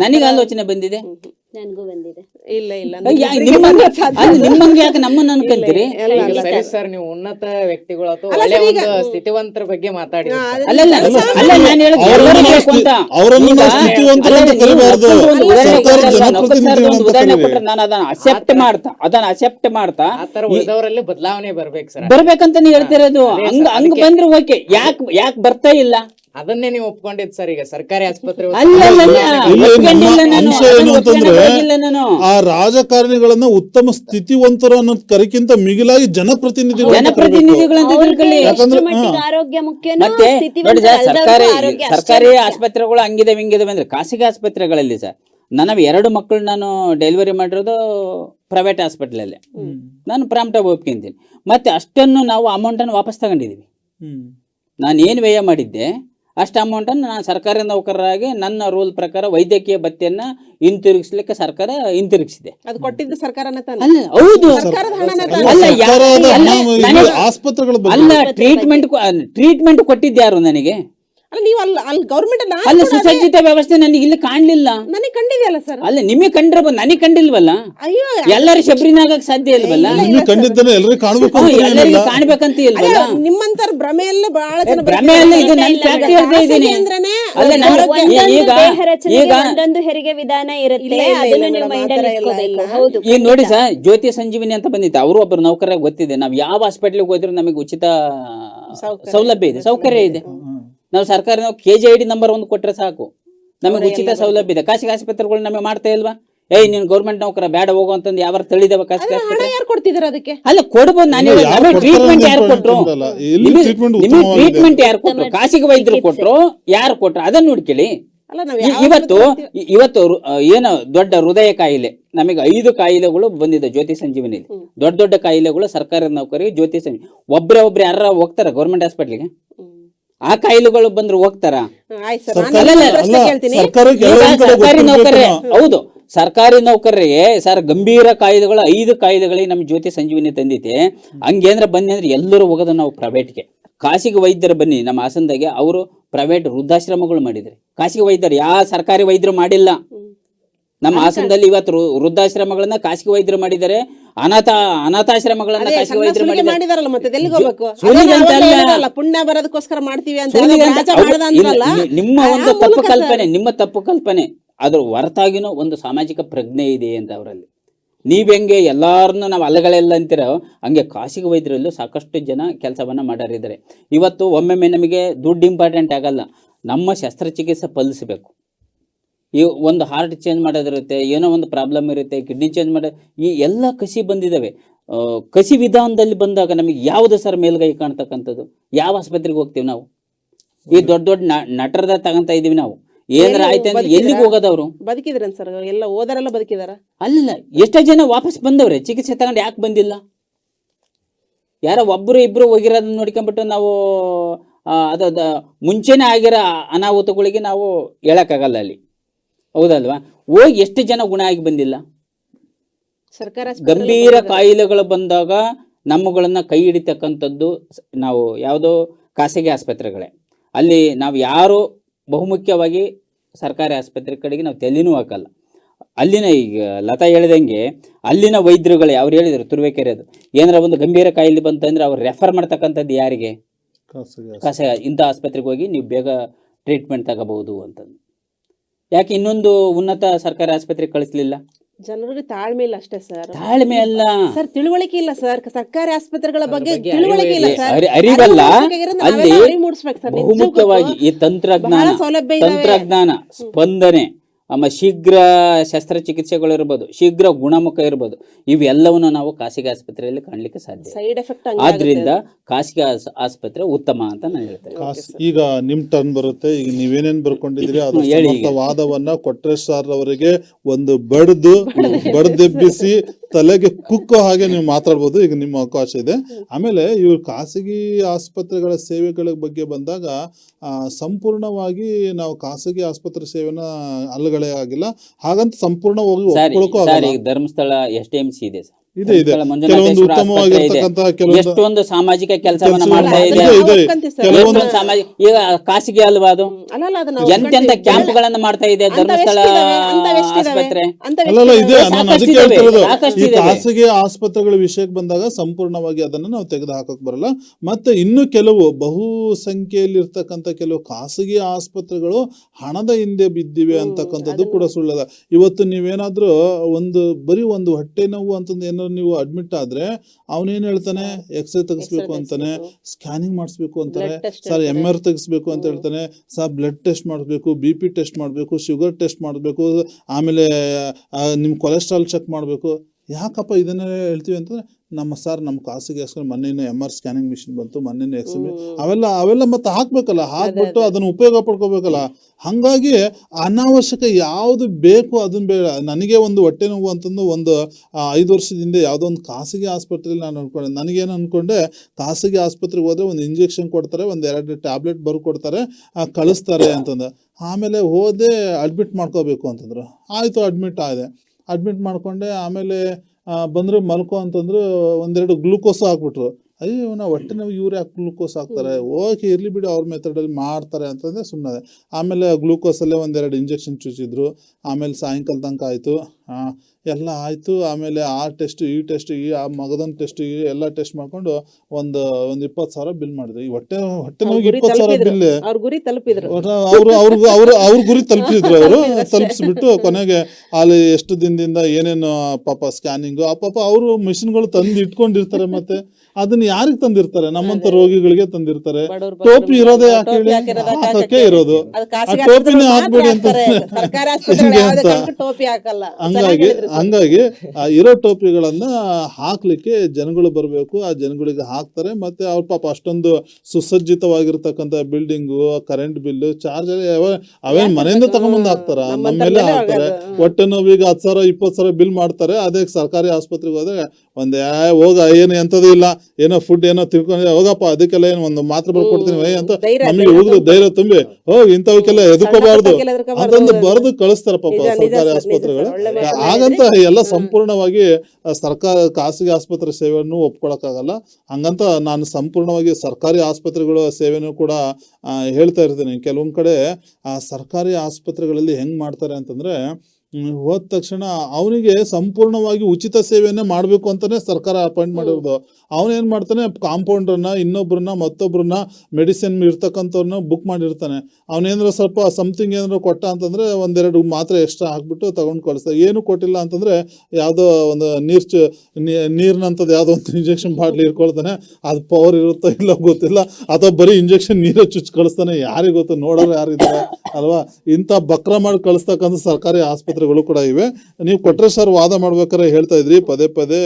ನನಗೆ ಆಲೋಚನೆ ಬಂದಿದೆ. ನನ್ಗೂ ಬಂದಿದೆ. ಇಲ್ಲ ಇಲ್ಲ. ನಿಮ್ಮಂಗೆ ಯಾಕೆ ನಮ್ಮನ್ನ ಅನ್ಕೊಂತೀರಿ. ಸರಿ ಸರ್ ನೀವು ಉನ್ನತ ವ್ಯಕ್ತಿಗಳು ಅಥವಾ ಒಳ್ಳೆ ಒಂದು ಸ್ಥಿತಿವಂತರ ಬಗ್ಗೆ ಮಾತಾಡಿ. ಅಲ್ಲಲ್ಲ ಅಲ್ಲ, ಅಲ್ಲ ನಾನು ಹೇಳೋದು ಅವ್ರನ್ನ ಅಂತ. ಒಂದು ಉದಾಹರಣೆ ಕೊಟ್ರೆ ನಾನು ಅದನ್ನ ಅಕ್ಸೆಪ್ಟ್ ಮಾಡ್ತಾ ಅದನ್ನ ಅಕ್ಸೆಪ್ಟ್ ಮಾಡ್ತಾ. ಆತರ ಉಳಿದವರಲ್ಲಿ ಬದಲಾವಣೆ ಬರ್ಬೇಕು ಸರ್. ಬರ್ಬೇಕಂತ ನೀವು ಹೇಳ್ತಿರೋದು. ಅದೇ ಹಂಗ ಹಂಗ ಬಂದ್ರೆ ಓಕೆ ಯಾಕೆ ಯಾಕೆ ಬರ್ತಾ ಇಲ್ಲ? ಅದನ್ನೇ ನೀವು ಒಪ್ಕೊಂಡಿದ್ ಸರ್ ಈಗ ಸರ್ಕಾರಿ ಆಸ್ಪತ್ರೆ ಆ ರಾಜಕಾರಣಿಗಳನ್ನ ಉತ್ತಮ ಸ್ಥಿತಿವಂತರು ಅನ್ನೋದ್ ಕರಿಕ್ಕಿಂತ ಮಿಗಿಲಾಗಿ ಜನಪ್ರತಿನಿಧಿಗಳು ಮತ್ತೆ ಸರ್ಕಾರಿ. ಆಸ್ಪತ್ರೆಗಳು ಹಂಗಿದೆ ಹಿಂಗಿದೆ ಅಂದ್ರೆ ಖಾಸಗಿ ಆಸ್ಪತ್ರೆಗಳಲ್ಲಿ ಸರ್. ನನ್ನ ಎರಡು ಮಕ್ಕಳು ನಾನು ಡೆಲಿವರಿ ಮಾಡಿರೋದು ಪ್ರೈವೇಟ್ ಹಾಸ್ಪಿಟ್ಲಲ್ಲಿ ನಾನು ಪ್ರಾಂಪ್ಟಾಗಿ ಒಪ್ಕೊಂತೀನಿ. ಮತ್ತೆ ಅಷ್ಟನ್ನು ನಾವು ಅಮೌಂಟನ್ನು ವಾಪಸ್ ತಗೊಂಡಿದ್ದೀವಿ. ನಾನು ಏನು ವ್ಯಯ ಮಾಡಿದ್ದೆ? ಅಷ್ಟು ಅಮೌಂಟನ್ನು ನಾನು ಸರ್ಕಾರಿ ನೌಕರರಾಗಿ ನನ್ನ ರೂಲ್ ಪ್ರಕಾರ ವೈದ್ಯಕೀಯ ಭತ್ತೆಯನ್ನು ಹಿಂತಿರುಗಿಸ್ಲಿಕ್ಕೆ ಸರ್ಕಾರ ಹಿಂತಿರುಗಿಸಿದೆ. ಅದು ಕೊಟ್ಟಿದ್ದು ಸರ್ಕಾರನೇ ತಾನೆ. ಅಲ್ಲ ಹೌದು. ನನಗೆ- ಆಸ್ಪತ್ರೆಗಳ ಬಗ್ಗೆ ಅಲ್ಲ ಟ್ರೀಟ್ಮೆಂಟ್ ಟ್ರೀಟ್ಮೆಂಟ್ ಕೊಟ್ಟಿದ್ದ ಯಾರು ನನಗೆ? ಅಲ್ಲ ನೀವು ಅಲ್ಲಿ ಅಲ್ಲಿ ಗೌರ್ಮೆಂಟ್ ಅಲ್ಲ ಸುಸಜ್ಜಿತ ವ್ಯವಸ್ಥೆ ನನಗೆ ಇಲ್ಲಿ ಕಾಣ್ಲಿಲ್ಲ. ನನಗೆ ಕಂಡಿದೆಯಲ್ಲ ಸರ್ ಅಲ್ಲ ನಿಮಗೆ ಕಂಡ್ರ ನನಗೆ ಕಂಡಿಲ್ವಲ್ಲ? ಅಯ್ಯೋ ಎಲ್ಲರೂ ಶಬ್ರಿನಾಗಕ್ ಸಾಧ್ಯ ಇಲ್ವಲ್ಲ? ನಿಮಗೆ ಕಂಡಿದ್ದನ್ನ ಎಲ್ಲರಿಗೂ ಕಾಣ್ಬೇಕು ಹ್ಮ್, ಅಂತ ಎಲ್ಲರಿಗೂ ಏನಿಲ್ಲ. ಕಾಣ್ಬೇಕಂತ ಇಲ್ವಲ್ಲ? ನಿಮ್ಮಂತರ ಭ್ರಮೆಯಲ್ಲೇ ಬಹಳ ಜನ ಭ್ರಮೆಯಲ್ಲಿ ಇದು ನನ್ನ ಇಲ್ಲ, ಫ್ಯಾಕ್ಟ್ರಿ ಹೇಳ್ತಾ ಇದ್ದೀನಿ. ಅಲ್ಲ ಒಂದೊಂದು ಈಗ ದೇಹ ರಚನೆಗೆ ಈಗ ಒಂದೊಂದು ಹೆರಿಗೆ ವಿಧಾನ ಇರುತ್ತೆ. ಇಲ್ಲ, ಇಲ್ಲ, ಅದನ್ನ ಇಲ್ಲ ನೀವು ಮೇಡಮ್, ಮೈಂಡ್ ಥರ ಅಲ್ಲಿ ಇಲ್ಲ, ಇಟ್ಕೋಬೇಕು. ಇಲ್ಲ. ಹೌದು ಈಗ ನೋಡಿ. ಸರ್ ಜ್ಯೋತಿ ಸಂಜೀವಿನಿ ಅಂತ ಬಂದಿತ್ತು. ಅವರು ಒಬ್ಬರು ನೌಕರ ಗೊತ್ತಿದೆ. ನಾವು ಯಾವ ಹಾಸ್ಪಿಟ್ಲಿಗೆ ಹೋದ್ರು ನಮಗೆ ಉಚಿತ ಸೌಕರ್ಯ. ಸೌಲಭ್ಯ ಇದೆ ಸೌಕರ್ಯ ಇದೆ. ನಾವು ಸರ್ಕಾರ ನಾವು K G I D number ಒಂದು ಕೊಟ್ಟರೆ ಸಾಕು. ನಮಗೆ ಉಚಿತ ಸೌಲಭ್ಯ ಇದೆ. ಖಾಸಗಿ ಆಸ್ಪತ್ರೆಗಳು ನಮಗೆ ಮಾಡ್ತಾ ಇಲ್ವಾ? ಏಯ್ ನೀನ್ ಗೌರ್ಮೆಂಟ್ ನೌಕರ ಬೇಡ ಹೋಗೋ ಅಂತಂದು ಯಾವ ತಳಿದವ ಖಾಸಗಿ ಆಸ್ಪತ್ರೆ? ಅಲ್ಲ ಕೊಡ್ಬೋದು ನಾನು ನಮಗೆ ಟ್ರೀಟ್ಮೆಂಟ್ ಯಾರು ಅಂತ ಕೊಟ್ರು? ಉತ್ತಮವಾಗಿದೆ. ಟ್ರೀಟ್ಮೆಂಟ್ ಯಾರು ಕೊಟ್ರು? ಖಾಸಗಿ ವೈದ್ಯರು. ಕೊಟ್ರು? ಯಾರು ಕೊಟ್ರು? ಅದನ್ನ ನೋಡ್ಕೊಳ್ಳಿ ನಾವು ಇವತ್ತು ಇವತ್ತು ಏನು ದೊಡ್ಡ ಹೃದಯ ಕಾಯಿಲೆ. ನಮಗೆ ಐದು ಕಾಯಿಲೆಗಳು ಬಂದಿದೆ ಜ್ಯೋತಿ ಸಂಜೀವಿನಿಲಿ ಹ್ಮ್. ದೊಡ್ಡ ದೊಡ್ಡ ಕಾಯಿಲೆಗಳು ಸರ್ಕಾರಿ ನೌಕರಿಗೆ ಜ್ಯೋತಿ ಸಂಜೀವಿ ಒಬ್ರೆ ಒಬ್ರೆ ಯಾರ ಹೋಗ್ತಾರೆ ಗೌರ್ಮೆಂಟ್ ಹಾಸ್ಪಿಟ್ಲಿಗೆ. ಆ ಕಾಯಿಲೆಗಳು ಬಂದ್ರೆ ಹೋಗ್ತಾರ? ಸರ್ಕಾರ- ನೌಕರರೇ ನೌಕರೇ ಹೌದು. ಸರ್ಕಾರಿ ನೌಕರರಿಗೆ ಸರ್ ಗಂಭೀರ ಕಾಯಿಲೆಗಳು ಐದು ಕಾಯಿಲೆಗಳಿಗೆ ನಮ್ಮ ಜ್ಯೋತಿ ಸಂಜೀವಿನಿ ತಂದಿದೆ. ಹಂಗೇಂದ್ರ ಬನ್ನಿ ಅಂದ್ರೆ ಎಲ್ಲರೂ ಹೋಗೋದು ನಾವು ಪ್ರೈವೇಟ್ಗೆ. ಖಾಸಗಿ ವೈದ್ಯರು ಬನ್ನಿ ನಮ್ಮ ಹಾಸನದಾಗೆ ಅವರು ಪ್ರೈವೇಟ್ ವೃದ್ಧಾಶ್ರಮಗಳು ಮಾಡಿದ್ರು ಖಾಸಗಿ ವೈದ್ಯರು ಯಾವ ಸರ್ಕಾರಿ ವೈದ್ಯರು ಮಾಡಿಲ್ಲ. ನಮ್ಮ ಹಾಸನದಲ್ಲಿ ಇವತ್ತು ವೃದ್ಧಾಶ್ರಮಗಳನ್ನ ಖಾಸಗಿ ವೈದ್ಯರು ಮಾಡಿದ್ದಾರೆ. ಅನಾಥ ಅನಾಥಾಶ್ರಮಗಳನ್ನ ಖಾಸಗಿ ವೈದ್ಯರು ಮಾಡಿದಾರಲ್ಲ ಮತ್ತೆ ಎಲ್ಲಿಗೆ ಹೋಗ್ಬೇಕು. ಪುಣ್ಯ ಬರೋದಕ್ಕೋಸ್ಕರ ಮಾಡ್ತೀವಿ ಅಂತ ನಿಮ್ಮ ಒಂದು ತಪ್ಪು ಕಲ್ಪನೆ ನಿಮ್ಮ ತಪ್ಪು ಕಲ್ಪನೆ ಅದ್ರ ಹೊರತಾಗಿನೂ ಒಂದು ಸಾಮಾಜಿಕ ಪ್ರಜ್ಞೆ ಇದೆ ಅಂತ ಅವರಲ್ಲಿ. ನೀವ್ ಹೆಂಗೆ ಎಲ್ಲಾರನ್ನು ನಾವು ಅಲ್ಲಗಳೆಲ್ಲ ಅಂತಿರೋ ಹಂಗೆ ಖಾಸಗಿ ವೈದ್ಯರಲ್ಲೂ ಸಾಕಷ್ಟು ಜನ ಕೆಲಸವನ್ನ ಮಾಡಾರಿದ್ದಾರೆ ಇವತ್ತು ಒಮ್ಮೊಮ್ಮೆ ನಮಗೆ ದುಡ್ಡು ಇಂಪಾರ್ಟೆಂಟ್ ಆಗಲ್ಲ. ನಮ್ಮ ಶಸ್ತ್ರಚಿಕಿತ್ಸೆ ಫಲಿಸಬೇಕು. ಈ ಒಂದು ಹಾರ್ಟ್ ಚೇಂಜ್ ಮಾಡೋದಿರುತ್ತೆ ಏನೋ ಒಂದು ಪ್ರಾಬ್ಲಮ್ ಇರುತ್ತೆ ಕಿಡ್ನಿ ಚೇಂಜ್ ಮಾಡೋ ಈ ಎಲ್ಲ ಕಸಿ ಬಂದಿದ್ದಾವೆ ಕಸಿ ವಿಧಾನದಲ್ಲಿ ಬಂದಾಗ ನಮಗೆ ಯಾವುದು ಸರ್ ಮೇಲ್ಗೈ ಕಾಣ್ತಕ್ಕಂಥದ್ದು? ಯಾವ ಆಸ್ಪತ್ರೆಗೆ ಹೋಗ್ತೀವಿ ನಾವು? ಈ ದೊಡ್ಡ ದೊಡ್ಡ ನಟರದ ತಗೊಂತ ಇದೀವಿ ನಾವು. ಏನಾರ ಆಯ್ತು ಅಂದ್ರೆ ಬದುಕಿದ್ರಾ? ಎಲ್ಲಿಗೆ ಹೋಗೋದವ್ರು? ಬದುಕಿದ್ರನ್ ಸರ್ ಎಲ್ಲ ಓದರೆಲ್ಲ ಬದುಕಿದಾರ? ಅಲ್ಲ ಎಷ್ಟೋ ಜನ ವಾಪಸ್ ಬಂದವ್ರೆ ಚಿಕಿತ್ಸೆ ತಗೊಂಡು ಯಾಕೆ ಬಂದಿಲ್ಲ? ಯಾರೋ ಒಬ್ರು ಇಬ್ರು ಹೋಗಿರೋದನ್ನ ನೋಡ್ಕೊಂಡ್ಬಿಟ್ಟು ನಾವು ಅದು ಮುಂಚೆನೆ ಆಗಿರೋ ಅನಾಹುತಗಳಿಗೆ ನಾವು ಹೇಳಕ್ಕಾಗಲ್ಲ ಅಲ್ಲಿ. ಹೌದಲ್ವಾ? ಹೋಗಿ ಎಷ್ಟು ಜನ ಗುಣ ಆಗಿ ಬಂದಿಲ್ಲ? ಸರ್ಕಾರ ಗಂಭೀರ ಕಾಯಿಲೆಗಳು ಬಂದಾಗ ನಮ್ಮಗಳನ್ನ ಕೈ ಹಿಡಿತಕ್ಕಂಥದ್ದು ನಾವು ಯಾವುದೋ ಖಾಸಗಿ ಆಸ್ಪತ್ರೆಗಳೇ. ಅಲ್ಲಿ ನಾವು ಯಾರು ಬಹುಮುಖ್ಯವಾಗಿ ಸರ್ಕಾರಿ ಆಸ್ಪತ್ರೆ ಕಡೆಗೆ ನಾವು ತಲೆನೂ ಹಾಕಲ್ಲ. ಅಲ್ಲಿನ ಈಗ ಲತಾ ಹೇಳಿದಂಗೆ ಅಲ್ಲಿನ ವೈದ್ಯರುಗಳೇ ಅವ್ರು ಹೇಳಿದ್ರು ತುರುವೇಕೆರೆದು ಏನಾರ ಒಂದು ಗಂಭೀರ ಕಾಯಿಲೆ ಬಂತಂದ್ರೆ ಅವ್ರು ರೆಫರ್ ಮಾಡ್ತಕ್ಕಂಥದ್ದು ಯಾರಿಗೆ? ಖಾಸಗಿ ಇಂಥ ಆಸ್ಪತ್ರೆಗೆ ಹೋಗಿ ನೀವು ಬೇಗ ಟ್ರೀಟ್ಮೆಂಟ್ ತಗೋಬಹುದು ಅಂತಂದು. ಯಾಕೆ ಇನ್ನೊಂದು ಉನ್ನತ ಸರ್ಕಾರಿ ಆಸ್ಪತ್ರೆ ಕಳಿಸ್ಲಿಲ್ಲ? ಜನರಿಗೆ ತಾಳ್ಮೆ ಇಲ್ಲ ಅಷ್ಟೇ ಸರ್. ತಾಳ್ಮೆ ಅಲ್ಲ. ಸರ್ ತಿಳುವಳಿಕೆ ಇಲ್ಲ ಸರ್. ಸರ್ಕಾರಿ ಆಸ್ಪತ್ರೆಗಳ ಬಗ್ಗೆ ತಿಳುವಳಿಕೆ ಇಲ್ಲ ಸರ್. ಅರಿವಲ್ಲ, ಅರಿವು ಅಲ್ಲಿ ಮೂಡಿಸ್ಬೇಕು ಸರ್. ಬಹುಮುಖ್ಯವಾಗಿ ಈ ತಂತ್ರಜ್ಞಾನ. ತಂತ್ರಜ್ಞಾನ ಸ್ಪಂದನೆ ಆಮೇಲೆ ಶೀಘ್ರ ಶಸ್ತ್ರಚಿಕಿತ್ಸೆಗಳು ಇರ್ಬೋದು ಶೀಘ್ರ ಗುಣಮುಖ ಇರ್ಬೋದು ಇವೆಲ್ಲವನ್ನು ನಾವು ಖಾಸಗಿ ಆಸ್ಪತ್ರೆಯಲ್ಲಿ ಕಾಣಲಿಕ್ಕೆ ಸಾಧ್ಯ ಸೈಡ್ ಎಫೆಕ್ಟ್ ಆದ್ರಿಂದ ಖಾಸಗಿ ಆಸ್ಪತ್ರೆ ಉತ್ತಮ ಅಂತ ನಾನು ಹೇಳ್ತೇನೆ. ಈಗ ನಿಮ್ ಟರ್ನ್ ಬರುತ್ತೆ ಈಗ ನೀವೇನೇನ್ ಬರ್ಕೊಂಡಿದ್ರಿ ಅದು. ಸಮರ್ಥ ವಾದವನ್ನ ಕೊಟ್ರೆ ಸರ್ ಅವರಿಗೆ ಒಂದು ಬಡ್ದು ಬಡ್ದೆಬ್ಬಿಸಿ ತಲೆಗೆ ಕುಕ್ಕೋ ಹಾಗೆ ನೀವು ಮಾತಾಡ್ಬೋದು. ಈಗ ನಿಮ್ಮ ಅವಕಾಶ ಇದೆ. ಆಮೇಲೆ ಇವ್ರು ಖಾಸಗಿ ಆಸ್ಪತ್ರೆಗಳ ಸೇವೆಗಳ ಬಗ್ಗೆ ಬಂದಾಗ ಆ, ಸಂಪೂರ್ಣವಾಗಿ ನಾವು ಖಾಸಗಿ ಆಸ್ಪತ್ರೆ ಸೇವೆನ ಅಲ್ಲಗಳೇ ಆಗಿಲ್ಲ ಹಾಗಂತ ಸಂಪೂರ್ಣವಾಗಿ ಒಪ್ಕೊಳ್ಳೋಕ್ಕೂ ಆಗಲ್ಲ. Dharmasthala S T M C ಇದೆ ಸರ್. ಇದೆ ಇದೆ. ಕೆಲವೊಂದು ಕೆಲವೊಂದು ಎಷ್ಟೊಂದು ಸಾಮಾಜಿಕ ಕೆಲಸವನ್ನ ಮಾಡ್ತಾ ಇದೆ. ಕೆಲವೊಂದು- ಸಾಮಾಜಿಕ ಈಗ ಖಾಸಗಿ ಅಲ್ವಾ ಅದು? ಎಂತೆಂತ ಕ್ಯಾಂಪ್ ಗಳನ್ನ ಎಂತೆಂತ ಕ್ಯಾಂಪ್ಗಳನ್ನ ಮಾಡ್ತಾ ಇದೆ ಧರ್ಮಸ್ಥಳ ಆಸ್ಪತ್ರೆ? ಅಲ್ಲಲ್ಲ ಇದೆ ನಾನು ಅದಕ್ಕೆ ಇದಾವೆ, ಹೇಳ್ತಿರೋದು ಈ. ಖಾಸಗಿ ಆಸ್ಪತ್ರೆಗಳ ವಿಷಯಕ್ಕೆ ಬಂದಾಗ ಸಂಪೂರ್ಣವಾಗಿ ಅದನ್ನ ನಾವು ತೆಗೆದು ಹಾಕಕ್ ಬರಲ್ಲ. ಮತ್ತೆ ಇನ್ನು ಕೆಲವು ಬಹು ಸಂಖ್ಯೆಯಲ್ಲಿ ಇರ್ತಕ್ಕಂಥ ಕೆಲವು ಖಾಸಗಿ ಆಸ್ಪತ್ರೆಗಳು ಹಣದ ಹಿಂದೆ ಬಿದ್ದಿವೆ ಅಂತಕ್ಕಂಥದ್ದು ಕೂಡ ಸುಳ್ಳದ. ಇವತ್ತು ನೀವೇನಾದ್ರೂ ಒಂದು ಬರೀ ಒಂದು ಹೊಟ್ಟೆ ನೋವು ಅಂತಂದು ಏನಾದ್ರು ನೀವು ಅಡ್ಮಿಟ್ ಆದ್ರೆ ಅವನೇನ್ ಹೇಳ್ತಾನೆ? ಎಕ್ಸ್ರೇ ತೆಗಿಸ್ಬೇಕು ಅಂತಾನೆ ಸ್ಕ್ಯಾನಿಂಗ್ ಮಾಡಿಸ್ಬೇಕು ಅಂತಾನೆ ಸರ್ ಎಂ ಆರ್ ತೆಗಿಸ್ಬೇಕು ಅಂತ ಹೇಳ್ತಾನೆ ಸರ್ ಬ್ಲಡ್ ಟೆಸ್ಟ್ ಮಾಡಬೇಕು ಬಿ ಪಿ ಟೆಸ್ಟ್ ಮಾಡಬೇಕು ಶುಗರ್ ಟೆಸ್ಟ್ ಮಾಡಬೇಕು ಆಮೇಲೆ ನಿಮ್ಮ ನಿಮ್ ಕೊಲೆಸ್ಟ್ರಾಲ್ ಚೆಕ್ ಮಾಡಬೇಕು ಯಾಕಪ್ಪ ಇದನ್ನೇ ಹೇಳ್ತೀವಿ ಅಂತಂದ್ರೆ ನಮ್ಮ ಸರ್ ನಮ್ಮ ಖಾಸಗಿ ಆಸ್ಪತ್ರೆ ಮೊನ್ನೆ ಎಂ ಆರ್ ಸ್ಕ್ಯಾನಿಂಗ್ ಮಿಷಿನ್ ಬಂತು ಮೊನ್ನೆ ಎಕ್ಸ್ ಅವೆಲ್ಲ ಅವೆಲ್ಲ ಮತ್ತೆ ಹಾಕ್ಬೇಕಲ್ಲ ಹಾಕ್ಬಿಟ್ಟು ಅದನ್ನ ಉಪಯೋಗ ಪಡ್ಕೋಬೇಕಲ್ಲ. ಹಂಗಾಗಿ ಅನಾವಶ್ಯಕ ಯಾವುದು ಬೇಕು ಅದನ್ನ ಬೇಡ. ನನಗೆ ಒಂದು ಹೊಟ್ಟೆ ನೋವು ಅಂತಂದು ಒಂದು ಐದು ವರ್ಷದಿಂದ ಯಾವುದೋ ಒಂದು ಖಾಸಗಿ ಆಸ್ಪತ್ರೆಯಲ್ಲಿ ನಾನು ಅನ್ಕೊಂಡೆ. ನನಗೇನು ಅನ್ಕೊಂಡೆ ಖಾಸಗಿ ಆಸ್ಪತ್ರೆಗೆ ಹೋದ್ರೆ ಒಂದು ಇಂಜೆಕ್ಷನ್ ಕೊಡ್ತಾರೆ ಒಂದು ಎರಡು ಟ್ಯಾಬ್ಲೆಟ್ ಬರ್ಕೊಡ್ತಾರೆ ಕಳಿಸ್ತಾರೆ ಅಂತಂದು. ಆಮೇಲೆ ಹೋದೆ ಅಡ್ಮಿಟ್ ಮಾಡ್ಕೋಬೇಕು ಅಂತಂದ್ರು. ಆಯಿತು ಅಡ್ಮಿಟ್ ಆದೆ. ಅಡ್ಮಿಟ್ ಮಾಡ್ಕೊಂಡೆ ಆಮೇಲೆ ಬಂದರೆ ಮಲ್ಕೋ ಅಂತಂದ್ರು ಒಂದೆರಡು ಗ್ಲೂಕೋಸ್ ಹಾಕ್ಬಿಟ್ರು. ಅಯ್ಯೋ ನಾ ಹೊಟ್ಟೆ ನಾವು ಇವ್ರು ಯಾಕೆ ಗ್ಲೂಕೋಸ್ ಹಾಕ್ತಾರೆ? ಓಕೆ ಇರ್ಲಿ ಬಿಡಿ ಅವ್ರ ಮೆಥಡಲ್ಲಿ ಮಾಡ್ತಾರೆ ಅಂತಂದರೆ ಸುಮ್ಮನೆ ಆಮೇಲೆ ಗ್ಲೂಕೋಸಲ್ಲೇ ಒಂದೆರಡು ಇಂಜೆಕ್ಷನ್ ಚುಚ್ಚಿದ್ರು. ಆಮೇಲೆ ಸಾಯಂಕಾಲ ತನಕ ಆಯಿತು. ಎಲ್ಲ ಆಯಿತು. ಆಮೇಲೆ ಆ ಟೆಸ್ಟ್ ಈ ಟೆಸ್ಟ್ ಈ ಆ ಮಗದೊಂದು ಟೆಸ್ಟ್ ಈ ಎಲ್ಲ ಟೆಸ್ಟ್ ಮಾಡ್ಕೊಂಡು ಒಂದು ಒಂದು ಇಪ್ಪತ್ತು ಸಾವಿರ ಬಿಲ್ ಮಾಡಿದ್ರು. ಈ ಹೊಟ್ಟೆ ಹೊಟ್ಟೆ ನೋವು ಇಪ್ಪತ್ತು ಸಾವಿರ. ಬಿಲ್ ಅವ್ರ ಗುರಿ ತಲುಪಿದ್ರು. ಅವರು ಅವ್ರು ಅವ್ರ ಅವ್ರ ಗುರಿ ತಲುಪಿದ್ರು ಅವರು. ತಲುಪಿಸ್ಬಿಟ್ಟು ಕೊನೆಗೆ ಅಲ್ಲಿ ಎಷ್ಟು ದಿನದಿಂದ ಏನೇನು ಪಾಪ ಸ್ಕ್ಯಾನಿಂಗು ಆ ಪಾಪ ಅವರು ಮಿಷಿನ್ಗಳು ತಂದು ಇಟ್ಕೊಂಡಿರ್ತಾರೆ ಮತ್ತೆ. ಅದನ್ನ ಯಾರಿಗೆ ತಂದಿರ್ತಾರೆ? ನಮ್ಮಂತ ರೋಗಿಗಳಿಗೆ ತಂದಿರ್ತಾರೆ. ಟೋಪಿ ಇರೋದೇ ಯಾಕೆ. ಇರೋದು. ಟೋಪಿನೇ ಹಾಕ್ಬೇಡಿ ಅಂತ. ಟೋಪಿ ಹಾಕಲ್ಲ. ಹಂಗಾಗಿ. ಹಂಗಾಗಿ ಆ ಇರೋ ಟೋಪಿಗಳನ್ನ ಹಾಕ್ಲಿಕ್ಕೆ ಜನಗಳು ಬರಬೇಕು. ಆ ಜನಗಳಿಗೆ ಹಾಕ್ತಾರೆ. ಮತ್ತೆ ಅವ್ರ ಪಾಪ ಅಷ್ಟೊಂದು ಸುಸಜ್ಜಿತವಾಗಿರ್ತಕ್ಕಂತ ಬಿಲ್ಡಿಂಗು ಕರೆಂಟ್ ಬಿಲ್ ಚಾರ್ಜ್ ಅವೇನ್ ಮನೆಯಿಂದ ತಗೊಂಡ್ಬಂದು ಹಾಕ್ತಾರ? ನಮ್ಮ ನಮ್ಮ ಮೇಲೆ ತಲೆಮೇಲೆ ಹಾಕ್ತಾರೆ. ಹೊಟ್ಟೆ ನೋವಿಗೆ ಹತ್ತು ಸಾವಿರ ಇಪ್ಪತ್ತು ಸಾವಿರ ಬಿಲ್ ಮಾಡ್ತಾರೆ. ಅದೇ ಸರ್ಕಾರಿ ಆಸ್ಪತ್ರೆಗೆ ಹೋದಾಗ ಒಂದ್ ಹೋಗ ಏನು ಎಂತದೂ ಇಲ್ಲ. ಏನೋ ಫುಡ್ ಏನೋ ತಿಳ್ಕೊಂಡು ಹೋಗಪ್ಪ ಅದಕ್ಕೆಲ್ಲ ಏನು ಒಂದು ಮಾತ್ರ ಬರ್ಕೊಡ್ತೀನಿ ಅಂತ ನಮಗೆ ಹೋಗುದು ಧೈರ್ಯ ತುಂಬಿ ಹೋಗಿ ಇಂಥವಕ್ಕೆಲ್ಲ ಎದುಕೋಬಾರ್ದು. ಅದೊಂದು ಬರೆದು ಕಳಿಸ್ತಾರ ಪಾಪ ಸರ್ಕಾರಿ ಸರ್, ಆಸ್ಪತ್ರೆಗಳು. ಹಾಗಂತ. ಎಲ್ಲ ಸಂಪೂರ್ಣವಾಗಿ ಸರ್ಕಾರ ಖಾಸಗಿ ಆಸ್ಪತ್ರೆ ಸೇವೆಯನ್ನು ಒಪ್ಕೊಳಕ್ಕಾಗಲ್ಲ ಹಂಗಂತ ನಾನು ಸಂಪೂರ್ಣವಾಗಿ ಸರ್ಕಾರಿ ಆಸ್ಪತ್ರೆಗಳ ಸೇವೆನೂ ಕೂಡ ಹೇಳ್ತಾ ಇರ್ತೀನಿ ಕೆಲವೊಂದ್ ಕಡೆ ಆ ಸರ್ಕಾರಿ ಆಸ್ಪತ್ರೆಗಳಲ್ಲಿ ಹೆಂಗ್ ಮಾಡ್ತಾರೆ ಅಂತಂದ್ರೆ ಹೋದ ತಕ್ಷಣ ಅವನಿಗೆ ಸಂಪೂರ್ಣವಾಗಿ ಉಚಿತ ಸೇವೆಯನ್ನೇ ಮಾಡಬೇಕು ಅಂತಾನೆ ಸರ್ಕಾರ ಅಪಾಯಿಂಟ್ ಮಾಡಿರೋದು. ಅವನೇನ್ ಮಾಡ್ತಾನೆ ಕಾಂಪೌಂಡ್ರನ್ನ ಇನ್ನೊಬ್ರನ್ನ, ಮತ್ತೊಬ್ರನ್ನ ಮೆಡಿಸಿನ್ ಇರ್ತಕ್ಕಂಥವ್ರನ್ನ ಬುಕ್ ಮಾಡಿರ್ತಾನೆ. ಅವನೇನಾರ ಸ್ವಲ್ಪ ಸಮಥಿಂಗ್ ಏನಾರ ಕೊಟ್ಟ ಅಂತಂದ್ರೆ ಒಂದೆರಡು ಮಾತ್ರೆ ಎಕ್ಸ್ಟ್ರಾ ಹಾಕ್ಬಿಟ್ಟು ತಗೊಂಡು ಕಳಿಸ್ತಾರೆ ಏನು ಕೊಟ್ಟಿಲ್ಲ ಅಂತಂದ್ರೆ ಯಾವುದೋ ಒಂದು ನೀರ್ ನೀರ್ನಂಥದ್ದು ಯಾವುದೋ ಒಂದು ಇಂಜೆಕ್ಷನ್ ಬಾಟ್ಲಿ ಇಟ್ಕೊಳ್ತಾನೆ. ಅದು ಪವರ್ ಇರುತ್ತೋ ಇಲ್ಲ ಗೊತ್ತಿಲ್ಲ. ಅಥವಾ ಬರೀ ಇಂಜೆಕ್ಷನ್ ನೀರೇ ಚುಚ್ಚಿ ಕಳಿಸ್ತಾನೆ ಯಾರಿಗೆ ಗೊತ್ತು? ನೋಡೋರು ಯಾರಿದ್ದಾರೆ? ಅಲ್ವಾ? ಇಂಥ ಬಕ್ರ ಮಾಡಿ ಕಳಿಸ್ತಕ್ಕಂಥ ಸರ್ಕಾರಿ ಆಸ್ಪತ್ರೆಗಳು ಕೂಡ ಇವೆ. ನೀವು ಕೊಟ್ರೆ ಸರ್ ವಾದ ಮಾಡ್ಬೇಕಾದ್ರೆ ಹೇಳ್ತಾ ಇದ್ರಿ. ಪದೇ ಪದೇ,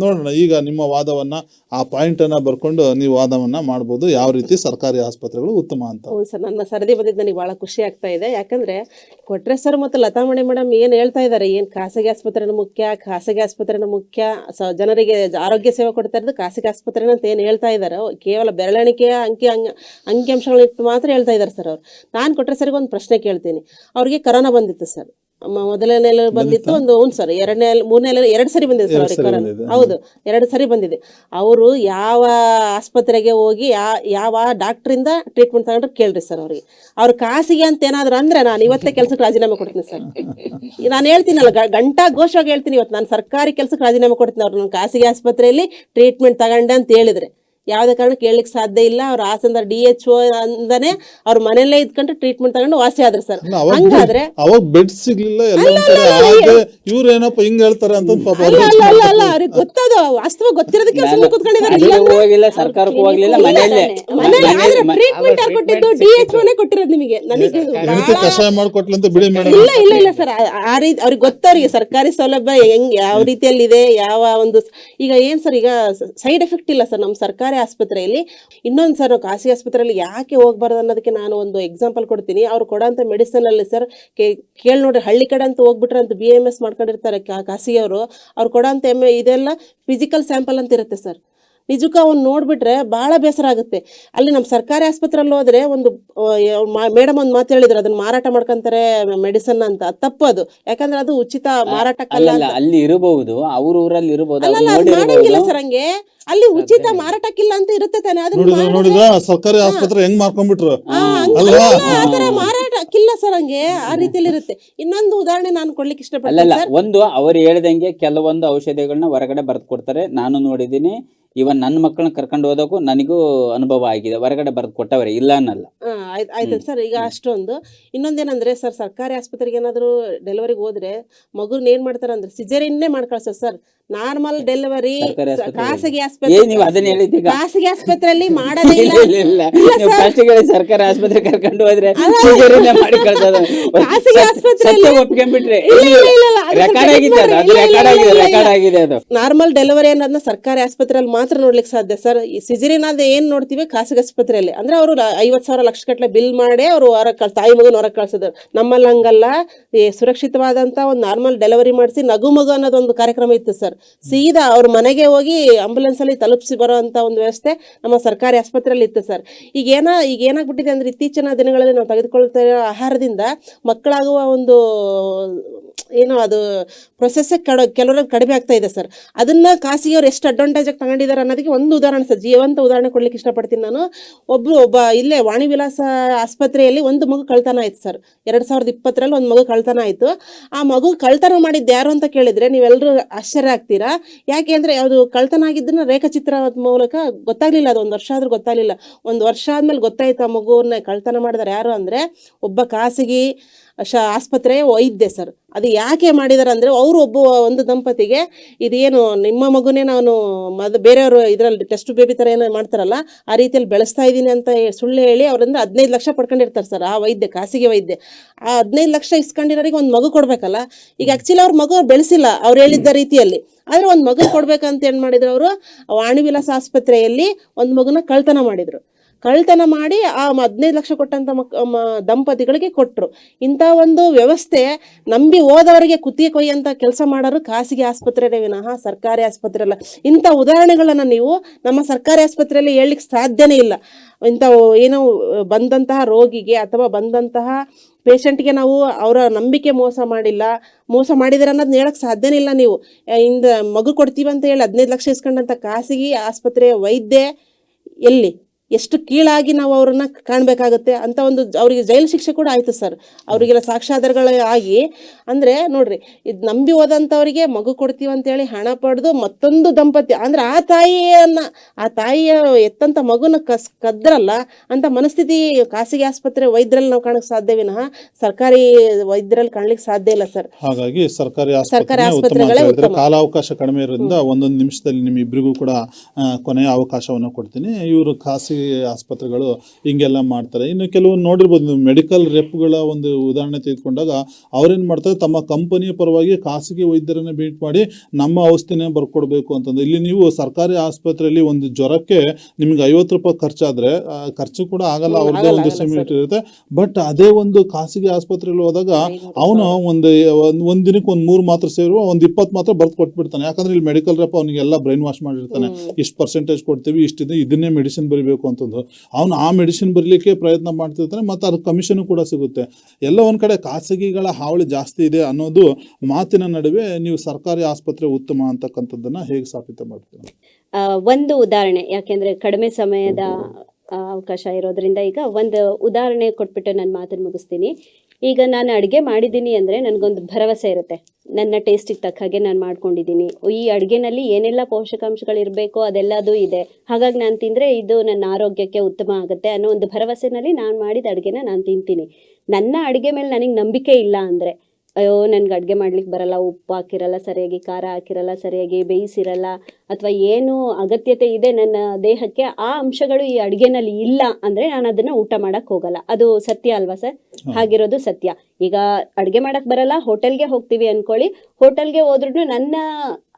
ನೋಡೋಣ, ಈಗ ನಿಮ್ಮ ವಾದವನ್ನ, ಆ ಪಾಯಿಂಟ್ ಅನ್ನ ಬರ್ಕೊಂಡು ನೀವು ವಾದವನ್ನ ಮಾಡ್ಬೋದು. ಯಾವ ರೀತಿ ಸರ್ಕಾರಿ ಆಸ್ಪತ್ರೆಗಳು ಉತ್ತಮ ಅಂತ. ಸರ್, ನನ್ನ ಸರದಿ ಬಂದಿದ್ದು ನನಗೆ ಬಹಳ ಖುಷಿ ಆಗ್ತಾ ಇದೆ. ಯಾಕಂದ್ರೆ ಕೊಟ್ರೆ ಸರ್ ಮತ್ತು ಲತಾಮಣಿ ಮೇಡಮ್ ಏನು ಹೇಳ್ತಾ ಇದ್ದಾರೆ ಏನು ಖಾಸಗಿ ಆಸ್ಪತ್ರೆನ ಮುಖ್ಯ, ಖಾಸಗಿ ಆಸ್ಪತ್ರೆನ ಮುಖ್ಯ ಜನರಿಗೆ ಆರೋಗ್ಯ ಸೇವೆ ಕೊಡ್ತಾ ಇರೋದು ಖಾಸಗಿ ಆಸ್ಪತ್ರೆನ ಅಂತ ಏನು ಹೇಳ್ತಾ ಇದ್ದಾರೆ ಕೇವಲ ಬೆರಳೆಣಿಕೆಯ ಅಂಕಿ, ಅಂಗ ಅಂಶಗಳನ್ನ ಮಾತ್ರ ಹೇಳ್ತಾ ಇದ್ದಾರೆ ಸರ್ ಅವ್ರು. ನಾನು ಕೊಟ್ರೆ ಸರ್ಗೆ ಒಂದು ಪ್ರಶ್ನೆ ಕೇಳ್ತೀನಿ. ಅವ್ರಿಗೆ ಕರೋನಾ ಬಂದಿತ್ತು ಸರ್. ಮೊದಲನೇ ಅಲೆ ಬಂದಿತ್ತು ಒಂದು ಹ್ಞೂ ಸರ್ ಎರಡನೇ ಮೂರನೇ ಅಲೆ ಎರಡು ಸರಿ ಬಂದಿದೆ ಸರ್ ಅವ್ರಿಗೆ ಸರಿ ಕರೋನಾ ಹೌದು ಎರಡು ಸರಿ ಬಂದಿದೆ. ಅವರು ಯಾವ ಆಸ್ಪತ್ರೆಗೆ ಹೋಗಿ ಯಾವ ಯಾವ ಡಾಕ್ಟ್ರಿಂದ ಟ್ರೀಟ್ಮೆಂಟ್ ತಗೊಂಡ್ರೆ ಕೇಳ್ರಿ ಸರ್ ಅವ್ರಿಗೆ. ಅವ್ರ ಖಾಸಗಿ ಅಂತ ಏನಾದ್ರು ಅಂದ್ರೆ ನಾನು ಇವತ್ತೇ ಕೆಲಸಕ್ಕೆ ರಾಜೀನಾಮೆ ಕೊಡ್ತೀನಿ ಸರ್. ನಾನು ಹೇಳ್ತೀನಲ್ಲ ಗಂಟಾ ಘೋಷವಾಗಿ ಹೇಳ್ತೀನಿ ಇವತ್ತು. ನಾನು ಸರ್ಕಾರಿ ಕೆಲಸಕ್ಕೆ ರಾಜೀನಾಮೆ ಕೊಡ್ತೀನಿ ಅವ್ರು. ನಾನು ಖಾಸಗಿ ಆಸ್ಪತ್ರೆಯಲ್ಲಿ ಟ್ರೀಟ್ಮೆಂಟ್ ತಗೊಂಡೆ ಅಂತ ಹೇಳಿದ್ರೆ. ಯಾವುದೇ ಕಾರಣಕ್ಕೆ ಕೇಳಲಿಕ್ಕೆ ಸಾಧ್ಯ ಇಲ್ಲ. ಅವ್ರ ಸಂದರ್ಭ ಡಿ ಎಚ್ ಓ ಅಂದನೆ ಅವ್ರ ಮನೆಯಲ್ಲೇ ಇದ್ಕೊಂಡು ಟ್ರೀಟ್ಮೆಂಟ್ ತಗೊಂಡು ವಾಸಿ ಆದ್ರು ಸರ್. ಹಂಗಾದ್ರೆ ಅವಾಗ ಬೆಡ್ ಸಿಗ್ಲಿಲ್ಲ ಇವ್ರು ಏನಪ್ಪ ಹಿಂಗ್ ಹೇಳ್ತಾರೆ ಅಂತ ಪಾಪ ಅಲ್ಲ ಅವ್ರು ಅಲ್ಲ ಅಲ್ಲ ಅಲ್ಲ. ಅವ್ರಿಗೆ ಗೊತ್ತದು. ವಾಸ್ತವ ಗೊತ್ತಿರೋದಕ್ಕೆ ಸುಮ್ಮನೆ ಕೂತ್ಕೊಂಡಿದ್ದಾರೆ. ಹೋಗಿಲ್ಲ ಸರ್ಕಾರಕ್ಕೂ ಹೋಗ್ಲಿಲ್ಲ ಮನೆಯಲ್ಲೇ. ಮನೇಲಿ ಆದ್ರೆ ಟ್ರೀಟ್ಮೆಂಟ್ ಯಾರು ಕೊಟ್ಟಿದ್ದು ಡಿ ಎಚ್ ಒನೇ ಕೊಟ್ಟಿರೋದು ನಿಮಗೆ. ನನಗೆ ಕಷಾಯ ಮಾಡ್ಕೊಟ್ಲಂತ ಬಿಡಿ ಮೇಡಮ್. ಇಲ್ಲ ಇಲ್ಲ ಇಲ್ಲ ಸರ್. ಆ ರೀತಿ ಅವ್ರಿಗೆ ಗೊತ್ತವ್ರಿಗೆ ಸರ್ಕಾರಿ ಸೌಲಭ್ಯ ಹೆಂಗ್ ಯಾವ ರೀತಿಯಲ್ಲಿ ಇದೆ ಯಾವ ಒಂದು ಈಗ ಏನ್ ಸರ್ ಈಗ ಸೈಡ್ ಎಫೆಕ್ಟ್ ಇಲ್ಲ ಸರ್. ನಮ್ಮ ಸರ್ಕಾರಿ ಆಸ್ಪತ್ರೆಯಲ್ಲಿ. ಇನ್ನೊಂದು ಸರ್, ಖಾಸಗಿ ಆಸ್ಪತ್ರೆಯಲ್ಲಿ ಯಾಕೆ ಹೋಗ್ಬಾರ್ದು ಅನ್ನೋದಕ್ಕೆ ನಾನು ಒಂದು ಎಕ್ಸಾಂಪಲ್ ಕೊಡ್ತೀನಿ. ಅವ್ರು ಕೊಡೋಂಥ ಮೆಡಿಸನ್ ಅಲ್ಲಿ ಸರ್ ಕೇಳಿ ನೋಡಿ ಹಳ್ಳಿ ಕಡೆ ಅಂತ ಹೋಗ್ಬಿಟ್ರೆ ಅಂತ ಬಿ ಎಂ ಎಸ್ ಮಾಡ್ಕೊಂಡಿರ್ತಾರೆ ಖಾಸಗಿಯವರು. ಅವ್ರು ಕೊಡೋಂಥ ಎಂ ಇದೆಲ್ಲ ಫಿಸಿಕಲ್ ಸ್ಯಾಂಪಲ್ ಅಂತ ಇರುತ್ತೆ ಸರ್. ನಿಜಕ್ಕೂ ಅವ್ನು ನೋಡ್ಬಿಟ್ರೆ ಬಹಳ ಬೇಸರ ಆಗುತ್ತೆ. ಅಲ್ಲಿ ನಮ್ಮ ಸರ್ಕಾರಿ ಆಸ್ಪತ್ರೆಯಲ್ಲಿ ಹೋದ್ರೆ ಒಂದು ಮೇಡಮ್ ಒಂದು ಮಾತು ಹೇಳಿದ್ರು ಅದನ್ನ ಮಾರಾಟ ಮಾಡ್ಕೊಂತಾರೆ ಮೆಡಿಸನ್ ಅಂತ. ತಪ್ಪದು ತಪ್ಪು ಅದು. ಯಾಕಂದ್ರೆ ಅದು ಉಚಿತ ಮಾರಾಟಕ್ಕಲ್ಲ ಅಲ್ಲಿ ಇರಬಹುದು ಅವ್ರ ಊರಲ್ಲಿ ಇರಬಹುದು ಮಾಡಂಗಿಲ್ಲ ಸರ್ ಹಂಗೆ. ಅಲ್ಲಿ ಉಚಿತ ಮಾರಾಟಕ್ಕಿಲ್ಲ ಅಂತ ಇರುತ್ತೆ ತಾನೆ ಅದನ್ನ ನೋಡಿದ್ರ ಸರ್ಕಾರಿ ಆಸ್ಪತ್ರೆ ಹೆಂಗ್ ಮಾರ್ಕೊಂಡ್ಬಿಟ್ರು? ಮಾರಾಟಕ್ಕಿಲ್ಲ ಸರ್ ಹಂಗೆ ಆ ರೀತಿಯಲ್ಲಿ ಇರುತ್ತೆ. ಇನ್ನೊಂದು ಉದಾಹರಣೆ ನಾನು ಕೊಡ್ಲಿಕ್ಕೆ ಸರ್. ಒಂದು ಅವ್ರು ಹೇಳ್ದಂಗೆ ಕೆಲವೊಂದು ಔಷಧಿಗಳನ್ನ ಹೊರಗಡೆ ಬರೆದು ಕೊಡ್ತಾರೆ. ನಾನು ನೋಡಿದ್ದೀನಿ ಇವನ್ ನನ್ನ ಮಕ್ಕಳನ್ನ ಕರ್ಕೊಂಡು ಹೋದಕ್ಕೂ ನನಗೂ ಅನುಭವ ಆಗಿದೆ. ಹೊರಗಡೆ ಬರೆದು ಕೊಟ್ಟವ್ರೆ ಇಲ್ಲ ಅನ್ನಲ್ಲ. ಆಯ್ತ್- ಸರ್. ಈಗ ಅಷ್ಟೊಂದು. ಇನ್ನೊಂದೇನಂದ್ರೆ ಸರ್ ಸರ್ಕಾರಿ ಆಸ್ಪತ್ರೆಗೆ ಏನಾದ್ರು ಡೆಲಿವರಿಗೆ ಹೋದ್ರೆ ಮಗುನ ಏನ್ ಮಾಡ್ತಾರೆ ಅಂದ್ರೆ ಸಿಜರಿನ್ನೇ ಮಾಡ್ಕೊಳ್ಸ ಸರ್. Normal delivery. ಖಾಸಗಿ ಏ ನೀವು ಆಸ್ಪತ್ರೆ ಅದನ್ನ ಹೇಳಿದ್ದೀಗ ಖಾಸಗಿ ಆಸ್ಪತ್ರೆಯಲ್ಲಿ ಮಾಡೋದೇ ಇಲ್ಲ. ಸರ್ಕಾರಿ ಆಸ್ಪತ್ರೆ ಕರ್ಕೊಂಡು ಹೋದ್ರೆ ಸಿಜರಿನ್ನೇ ಸಿಜರಿನೇ ಮಾಡಿ ಕಳ್ಸೋದು ಖಾಸಗಿ ಆಸ್ಪತ್ರೆಯಲ್ಲಿ- ಒಪ್ಕೊಂಡ್ಬಿಟ್ರೆ ರೆಕಾರ್ಡ್ ಆಗಿದೆ ಅದು ರೆಕಾರ್ಡ್ ಆಗಿದೆ. ರೆಕಾರ್ಡ್ ಆಗಿದೆ ಅದು. ನಾರ್ಮಲ್ ಡೆಲಿವರಿ ಅನ್ನೋದನ್ನ ಸರ್ಕಾರಿ ಆಸ್ಪತ್ರೆಯಲ್ಲಿ ಮಾತ್ರ ನೋಡ್ಲಿಕ್ಕೆ ಸಾಧ್ಯ. ಸರ್, ಈ ಸಿಜರಿನ್ ಏನ್ ನೋಡ್ತೀವಿ? ಖಾಸಗಿ ಆಸ್ಪತ್ರೆಯಲ್ಲಿ. ಅಂದ್ರೆ ಅವರು ಐವತ್ ಸಾವಿರ ಲಕ್ಷ ಬಿಲ್ ಮಾಡಿ ಅವರು ಹೊರ ಕಳ್ ತಾಯಿ ಮಗುನ ಹೊರಗೆ ಕಳ್ಸಿದ್ರು. ನಮ್ಮಲ್ಲಿ ಹಂಗಲ್ಲ. ಈ ಸುರಕ್ಷಿತವಾದಂತ ಒಂದು ನಾರ್ಮಲ್ ಡೆಲಿವರಿ ಮಾಡಿಸಿ ನಗು ಮಗು ಅನ್ನೋದು ಒಂದು ಕಾರ್ಯಕ್ರಮ ಇತ್ತು, ಸರ್. ಸೀದಾ ಅವ್ರ ಮನೆಗೆ ಹೋಗಿ ಆಂಬುಲೆನ್ಸ್ ಅಲ್ಲಿ ತಲುಪಿಸಿ ಬರೋ ಅಂತ ಒಂದು ವ್ಯವಸ್ಥೆ ನಮ್ಮ ಸರ್ಕಾರಿ ಆಸ್ಪತ್ರೆಯಲ್ಲಿ ಇತ್ತು, ಸರ್. ಈಗ ಏನ, ಈಗ ಏನಾಗ್ಬಿಟ್ಟಿದೆ ಅಂದ್ರೆ ಇತ್ತೀಚಿನ ದಿನಗಳಲ್ಲಿ ನಾವು ತೆಗೆದುಕೊಳ್ತಾ ಆಹಾರದಿಂದ ಮಕ್ಕಳಾಗುವ ಒಂದು ಏನೋ ಅದು ಪ್ರೊಸೆಸ್ ಕಡ ಕೆಲವರಲ್ಲಿ ಕಡಿಮೆ ಆಗ್ತಾ ಇದೆ ಸರ್ ಅದನ್ನ ಖಾಸಗಿಯವ್ರು ಎಷ್ಟು ಅಡ್ವಾಂಟೇಜ್ ಆಗಿ ತಗೊಂಡಿದ್ದಾರೆ ಅನ್ನೋದಕ್ಕೆ ಒಂದು ಉದಾಹರಣೆ ಸರ್ ಜೀವಂತ ಉದಾಹರಣೆ ಕೊಡ್ಲಿಕ್ಕೆ ಇಷ್ಟಪಡ್ತೀನಿ ನಾನು. ಒಬ್ರು ಒಬ್ಬ ಇಲ್ಲೇ ವಾಣಿ ವಿಲಾಸ ಆಸ್ಪತ್ರೆಯಲ್ಲಿ ಒಂದು ಮಗು ಕಳ್ತನ ಆಯ್ತು ಸರ್ ಎರಡು ಸಾವಿರದ ಇಪ್ಪತ್ತರಲ್ಲಿ ಒಂದು ಮಗು ಕಳ್ತನ ಆಯ್ತು. ಆ ಮಗು ಕಳ್ತನ ಮಾಡಿದ್ದು ಯಾರು ಅಂತ ಕೇಳಿದ್ರೆ ನೀವೆಲ್ಲರೂ ಆಶ್ಚರ್ಯ ಆಗ್ತೀರಾ? ಯಾಕೆ ಅಂದ್ರೆ ಅದು ಕಳ್ತನ ಆಗಿದ್ದನ್ನ ರೇಖಾಚಿತ್ರ ಮೂಲಕ ಗೊತ್ತಾಗ್ಲಿಲ್ಲ ಅದು ಒಂದು ವರ್ಷ ಆದ್ರೂ ಗೊತ್ತಾಗ್ಲಿಲ್ಲ. ಒಂದು ವರ್ಷ ಆದ್ಮೇಲೆ ಗೊತ್ತಾಯ್ತು ಆ ಮಗುವನ್ನ ಕಳ್ತನ ಮಾಡಿದಾರೆ ಯಾರು ಅಂದ್ರೆ ಒಬ್ಬ ಖಾಸಗಿ ಶ ಆಸ್ಪತ್ರೆಯ ವೈದ್ಯ ಸರ್. ಅದು ಯಾಕೆ ಮಾಡಿದಾರೆ ಅಂದರೆ ಅವರು ಒಬ್ಬ ಒಂದು ದಂಪತಿಗೆ ಇದೇನು ನಿಮ್ಮ ಮಗುನೇ ನಾನು ಮದ್ ಬೇರೆಯವರು ಇದರಲ್ಲಿ ಟೆಸ್ಟ್ ಬೇಬಿ ಥರ ಏನೋ ಮಾಡ್ತಾರಲ್ಲ, ಆ ರೀತಿಯಲ್ಲಿ ಬೆಳೆಸ್ತಾ ಇದ್ದೀನಿ ಅಂತ ಸುಳ್ಳು ಹೇಳಿ ಅವರಿಂದ ಹದಿನೈದು ಲಕ್ಷ ಪಡ್ಕೊಂಡಿರ್ತಾರೆ ಸರ್ ಆ ವೈದ್ಯ, ಖಾಸಗಿ ವೈದ್ಯ. ಆ ಹದಿನೈದು ಲಕ್ಷ ಇಸ್ಕೊಂಡಿರೋರಿಗೆ ಒಂದು ಮಗು ಕೊಡಬೇಕಲ್ಲ? ಈಗ ಆಕ್ಚುಲಿ ಅವ್ರ ಮಗು ಬೆಳೆಸಿಲ್ಲ, ಅವ್ರು ಹೇಳಿದ್ದ ರೀತಿಯಲ್ಲಿ. ಆದ್ರೆ ಒಂದು ಮಗು ಕೊಡ್ಬೇಕಂತ ಏನು ಮಾಡಿದ್ರು ಅವರು? ವಾಣಿ ವಿಲಾಸ ಆಸ್ಪತ್ರೆಯಲ್ಲಿ ಒಂದು ಮಗುನ ಕಳ್ತನ ಮಾಡಿದ್ರು. ಕಳ್ತನ ಮಾಡಿ ಆ ಹದಿನೈದು ಲಕ್ಷ ಕೊಟ್ಟಂತ ಮಕ್ ದಂಪತಿಗಳಿಗೆ ಕೊಟ್ಟರು ಇಂಥ ಒಂದು ವ್ಯವಸ್ಥೆ ನಂಬಿ ಹೋದವರಿಗೆ ಕುತ್ತಿಗೆ ಕೊಯ್ಯಂತ ಕೆಲಸ ಮಾಡೋರು ಖಾಸಗಿ ಆಸ್ಪತ್ರೆನೇ ವಿನಃ, ಸರ್ಕಾರಿ ಆಸ್ಪತ್ರೆ ಅಲ್ಲ. ಇಂಥ ಉದಾಹರಣೆಗಳನ್ನು ನೀವು ನಮ್ಮ ಸರ್ಕಾರಿ ಆಸ್ಪತ್ರೆಯಲ್ಲಿ ಹೇಳಲಿಕ್ಕೆ ಸಾಧ್ಯನೇ ಇಲ್ಲ. ಇಂಥ ಏನೋ ಬಂದಂತಹ ರೋಗಿಗೆ ಅಥವಾ ಬಂದಂತಹ ಪೇಷಂಟ್ಗೆ ನಾವು ಅವರ ನಂಬಿಕೆ ಮೋಸ ಮಾಡಿಲ್ಲ, ಮೋಸ ಮಾಡಿದಾರೆ ಅನ್ನೋದು ಹೇಳಕ್ಕೆ ಸಾಧ್ಯನೇ ಇಲ್ಲ ನೀವು. ಇಂದ ಮಗು ಕೊಡ್ತೀವಿ ಅಂತ ಹೇಳಿ ಹದಿನೈದು ಲಕ್ಷ ಇಸ್ಕೊಂಡಂತ ಖಾಸಗಿ ಆಸ್ಪತ್ರೆಯ ವೈದ್ಯ ಎಲ್ಲಿ? ಎಷ್ಟು ಕೀಳಾಗಿ ನಾವು ಅವ್ರನ್ನ ಕಾಣಬೇಕಾಗುತ್ತೆ ಅಂತ ಒಂದು ಅವರಿಗೆ ಜೈಲು ಶಿಕ್ಷೆ ಕೂಡ ಆಯ್ತು ಸರ್. ಅವರಿಗೆಲ್ಲ ಸಾಕ್ಷ್ಯಾಧಾರಗಳು ಆಗಿ ಅಂದ್ರೆ ನೋಡ್ರಿ ಇದು ನಂಬಿ ಹೋದಂಥವ್ರಿಗೆ ಮಗು ಕೊಡ್ತೀವಿ ಅಂತೇಳಿ ಹಣ ಪಡೆದು ಮತ್ತೊಂದು ದಂಪತಿ ಅಂದ್ರೆ ಆ ತಾಯಿಯನ್ನ ಆ ತಾಯಿಯ ಎತ್ತಂತ ಮಗುನ ಕಸ್ ಕದ್ರಲ್ಲ ಅಂತ ಮನಸ್ಥಿತಿ ಖಾಸಗಿ ಆಸ್ಪತ್ರೆ ವೈದ್ಯರಲ್ಲಿ ನಾವು ಕಾಣಕ್ ಸಾಧ್ಯ ವಿನಃ ಸರ್ಕಾರಿ ವೈದ್ಯರಲ್ಲಿ ಕಾಣ್ಲಿಕ್ಕೆ ಸಾಧ್ಯ ಇಲ್ಲ ಸರ್. ಹಾಗಾಗಿ ಸರ್ಕಾರಿ ಸರ್ಕಾರಿ ಆಸ್ಪತ್ರೆಗಳೇ. ಕಾಲಾವಕಾಶ ಕಡಿಮೆ ಇರೋದ್ರಿಂದ ಒಂದೊಂದು ನಿಮಿಷದಲ್ಲಿ ನಿಮ್ ಇಬ್ಬರಿಗೂ ಕೂಡ ಕೊನೆಯ ಅವಕಾಶವನ್ನು ಕೊಡ್ತೀನಿ. ಇವರು ಖಾಸಗಿ ಆಸ್ಪತ್ರೆಗಳು ಹಿಂಗೆಲ್ಲ ಮಾಡ್ತಾರೆ. ಇನ್ನು ಕೆಲವೊಂದು ನೋಡಿರ್ಬೋದು ಮೆಡಿಕಲ್ ರೆಪ್ಗಳ ಒಂದು ಉದಾಹರಣೆ ತೆಗೆದುಕೊಂಡಾಗ ಅವ್ರೇನ್ ಮಾಡ್ತಾರೆ ತಮ್ಮ ಕಂಪನಿಯ ಪರವಾಗಿ ಖಾಸಗಿ ವೈದ್ಯರನ್ನ ಭೇಟಿ ಮಾಡಿ ನಮ್ಮ ಔಷಧಿನೇ ಬರ್ಕೊಡ್ಬೇಕು ಅಂತಂದು. ಇಲ್ಲಿ ನೀವು ಸರ್ಕಾರಿ ಆಸ್ಪತ್ರೆಯಲ್ಲಿ ಒಂದು ಜ್ವರಕ್ಕೆ ನಿಮ್ಗೆ ಐವತ್ತು ರೂಪಾಯಿ ಖರ್ಚಾದ್ರೆ ಖರ್ಚು ಕೂಡ ಆಗಲ್ಲ ಅವ್ರದ್ದೇ ಒಂದು ಸಿಮಿಟ್ ಇರುತ್ತೆ. ಬಟ್ ಅದೇ ಒಂದು ಖಾಸಗಿ ಆಸ್ಪತ್ರೆಯಲ್ಲಿ ಹೋದಾಗ ಅವನು ಒಂದು ಒಂದ್ ಒಂದ್ ದಿನಕ್ಕೆ ಒಂದ್ ಮೂರು ಮಾತ್ರ ಸೇರುವ ಒಂದ್ ಇಪ್ಪತ್ತು ಮಾತ್ರ ಬರ್ದು ಕೊಟ್ಬಿಡ್ತಾನೆ. ಯಾಕಂದ್ರೆ ಇಲ್ಲಿ ಮೆಡಿಕಲ್ ರೆಪ್ ಅವನಿಗೆಲ್ಲ ಬ್ರೈನ್ ವಾಶ್ ಮಾಡಿರ್ತಾನೆ ಇಷ್ಟು ಪರ್ಸೆಂಟೇಜ್ ಕೊಡ್ತೀವಿ ಇಷ್ಟಿದೆ ಇದನ್ನೇ ಮೆಡಿಸಿನ್ ಬರೀಬೇಕು ಅಂತಂದು ಅವನು ಆ ಮೆಡಿಸಿನ್ ಬರಲಿಕ್ಕೆ ಪ್ರಯತ್ನ ಮಾಡ್ತಿರ್ತಾನೆ, ಮತ್ತು ಅದು ಕಮಿಷನ್ ಕೂಡ ಸಿಗುತ್ತೆ. ಎಲ್ಲ ಒಂದು ಕಡೆ ಖಾಸಗಿಗಳ ಹಾವಳಿ ಜಾಸ್ತಿ ಇದೆ ಅನ್ನೋದು ಮಾತಿನ ನಡುವೆ ನೀವು ಸರ್ಕಾರಿ ಆಸ್ಪತ್ರೆ ಉತ್ತಮ ಅಂತಕ್ಕಂಥದ್ದನ್ನು ಹೇಗೆ ಸಾಬೀತು ಮಾಡ್ತೀರಾ? ಒಂದು ಉದಾಹರಣೆ, ಯಾಕೆಂದ್ರೆ ಕಡಿಮೆ ಸಮಯದ ಅವಕಾಶ ಇರೋದ್ರಿಂದ ಈಗ ಒಂದು ಉದಾಹರಣೆ ಕೊಟ್ಬಿಟ್ಟು ನಾನು ಮಾತನ್ನು ಮುಗಿಸ್ತೀನಿ. ಈಗ ನಾನು ಅಡುಗೆ ಮಾಡಿದ್ದೀನಿ ಅಂದರೆ ನನಗೊಂದು ಭರವಸೆ ಇರುತ್ತೆ. ನನ್ನ ಟೇಸ್ಟಿಗೆ ತಕ್ಕ ಹಾಗೆ ನಾನು ಮಾಡ್ಕೊಂಡಿದ್ದೀನಿ. ಈ ಅಡುಗೆನಲ್ಲಿ ಏನೆಲ್ಲ ಪೋಷಕಾಂಶಗಳಿರಬೇಕು ಅದೆಲ್ಲದೂ ಇದೆ. ಹಾಗಾಗಿ ನಾನು ತಿಂದರೆ ಇದು ನನ್ನ ಆರೋಗ್ಯಕ್ಕೆ ಉತ್ತಮ ಆಗುತ್ತೆ ಅನ್ನೋ ಒಂದು ಭರವಸೆನಲ್ಲಿ ನಾನು ಮಾಡಿದ ಅಡುಗೆನ ನಾನು ತಿಂತೀನಿ. ನನ್ನ ಅಡುಗೆ ಮೇಲೆ ನನಗೆ ನಂಬಿಕೆ ಇಲ್ಲ ಅಂದರೆ ಅಯ್ಯೋ ನನ್ಗೆ ಅಡುಗೆ ಮಾಡ್ಲಿಕ್ಕೆ ಬರಲ್ಲ ಉಪ್ಪು ಹಾಕಿರಲ್ಲ ಸರಿಯಾಗಿ ಖಾರ ಹಾಕಿರಲ್ಲ ಸರಿಯಾಗಿ ಬೇಯಿಸಿರಲ್ಲ ಅಥವಾ ಏನು ಅಗತ್ಯತೆ ಇದೆ ನನ್ನ ದೇಹಕ್ಕೆ ಆ ಅಂಶಗಳು ಈ ಅಡುಗೆನಲ್ಲಿ ಇಲ್ಲ ಅಂದರೆ ನಾನು ಅದನ್ನು ಊಟ ಮಾಡಕ್ಕೆ ಹೋಗಲ್ಲ. ಅದು ಸತ್ಯ ಅಲ್ವಾ ಸರ್? ಹಾಗಿರೋದು ಸತ್ಯ. ಈಗ ಅಡುಗೆ ಮಾಡಕ್ಕೆ ಬರಲ್ಲ ಹೋಟೆಲ್ಗೆ ಹೋಗ್ತೀವಿ ಅಂದ್ಕೊಳ್ಳಿ ಹೋಟೆಲ್ಗೆ ಹೋದ್ರೂ ನನ್ನ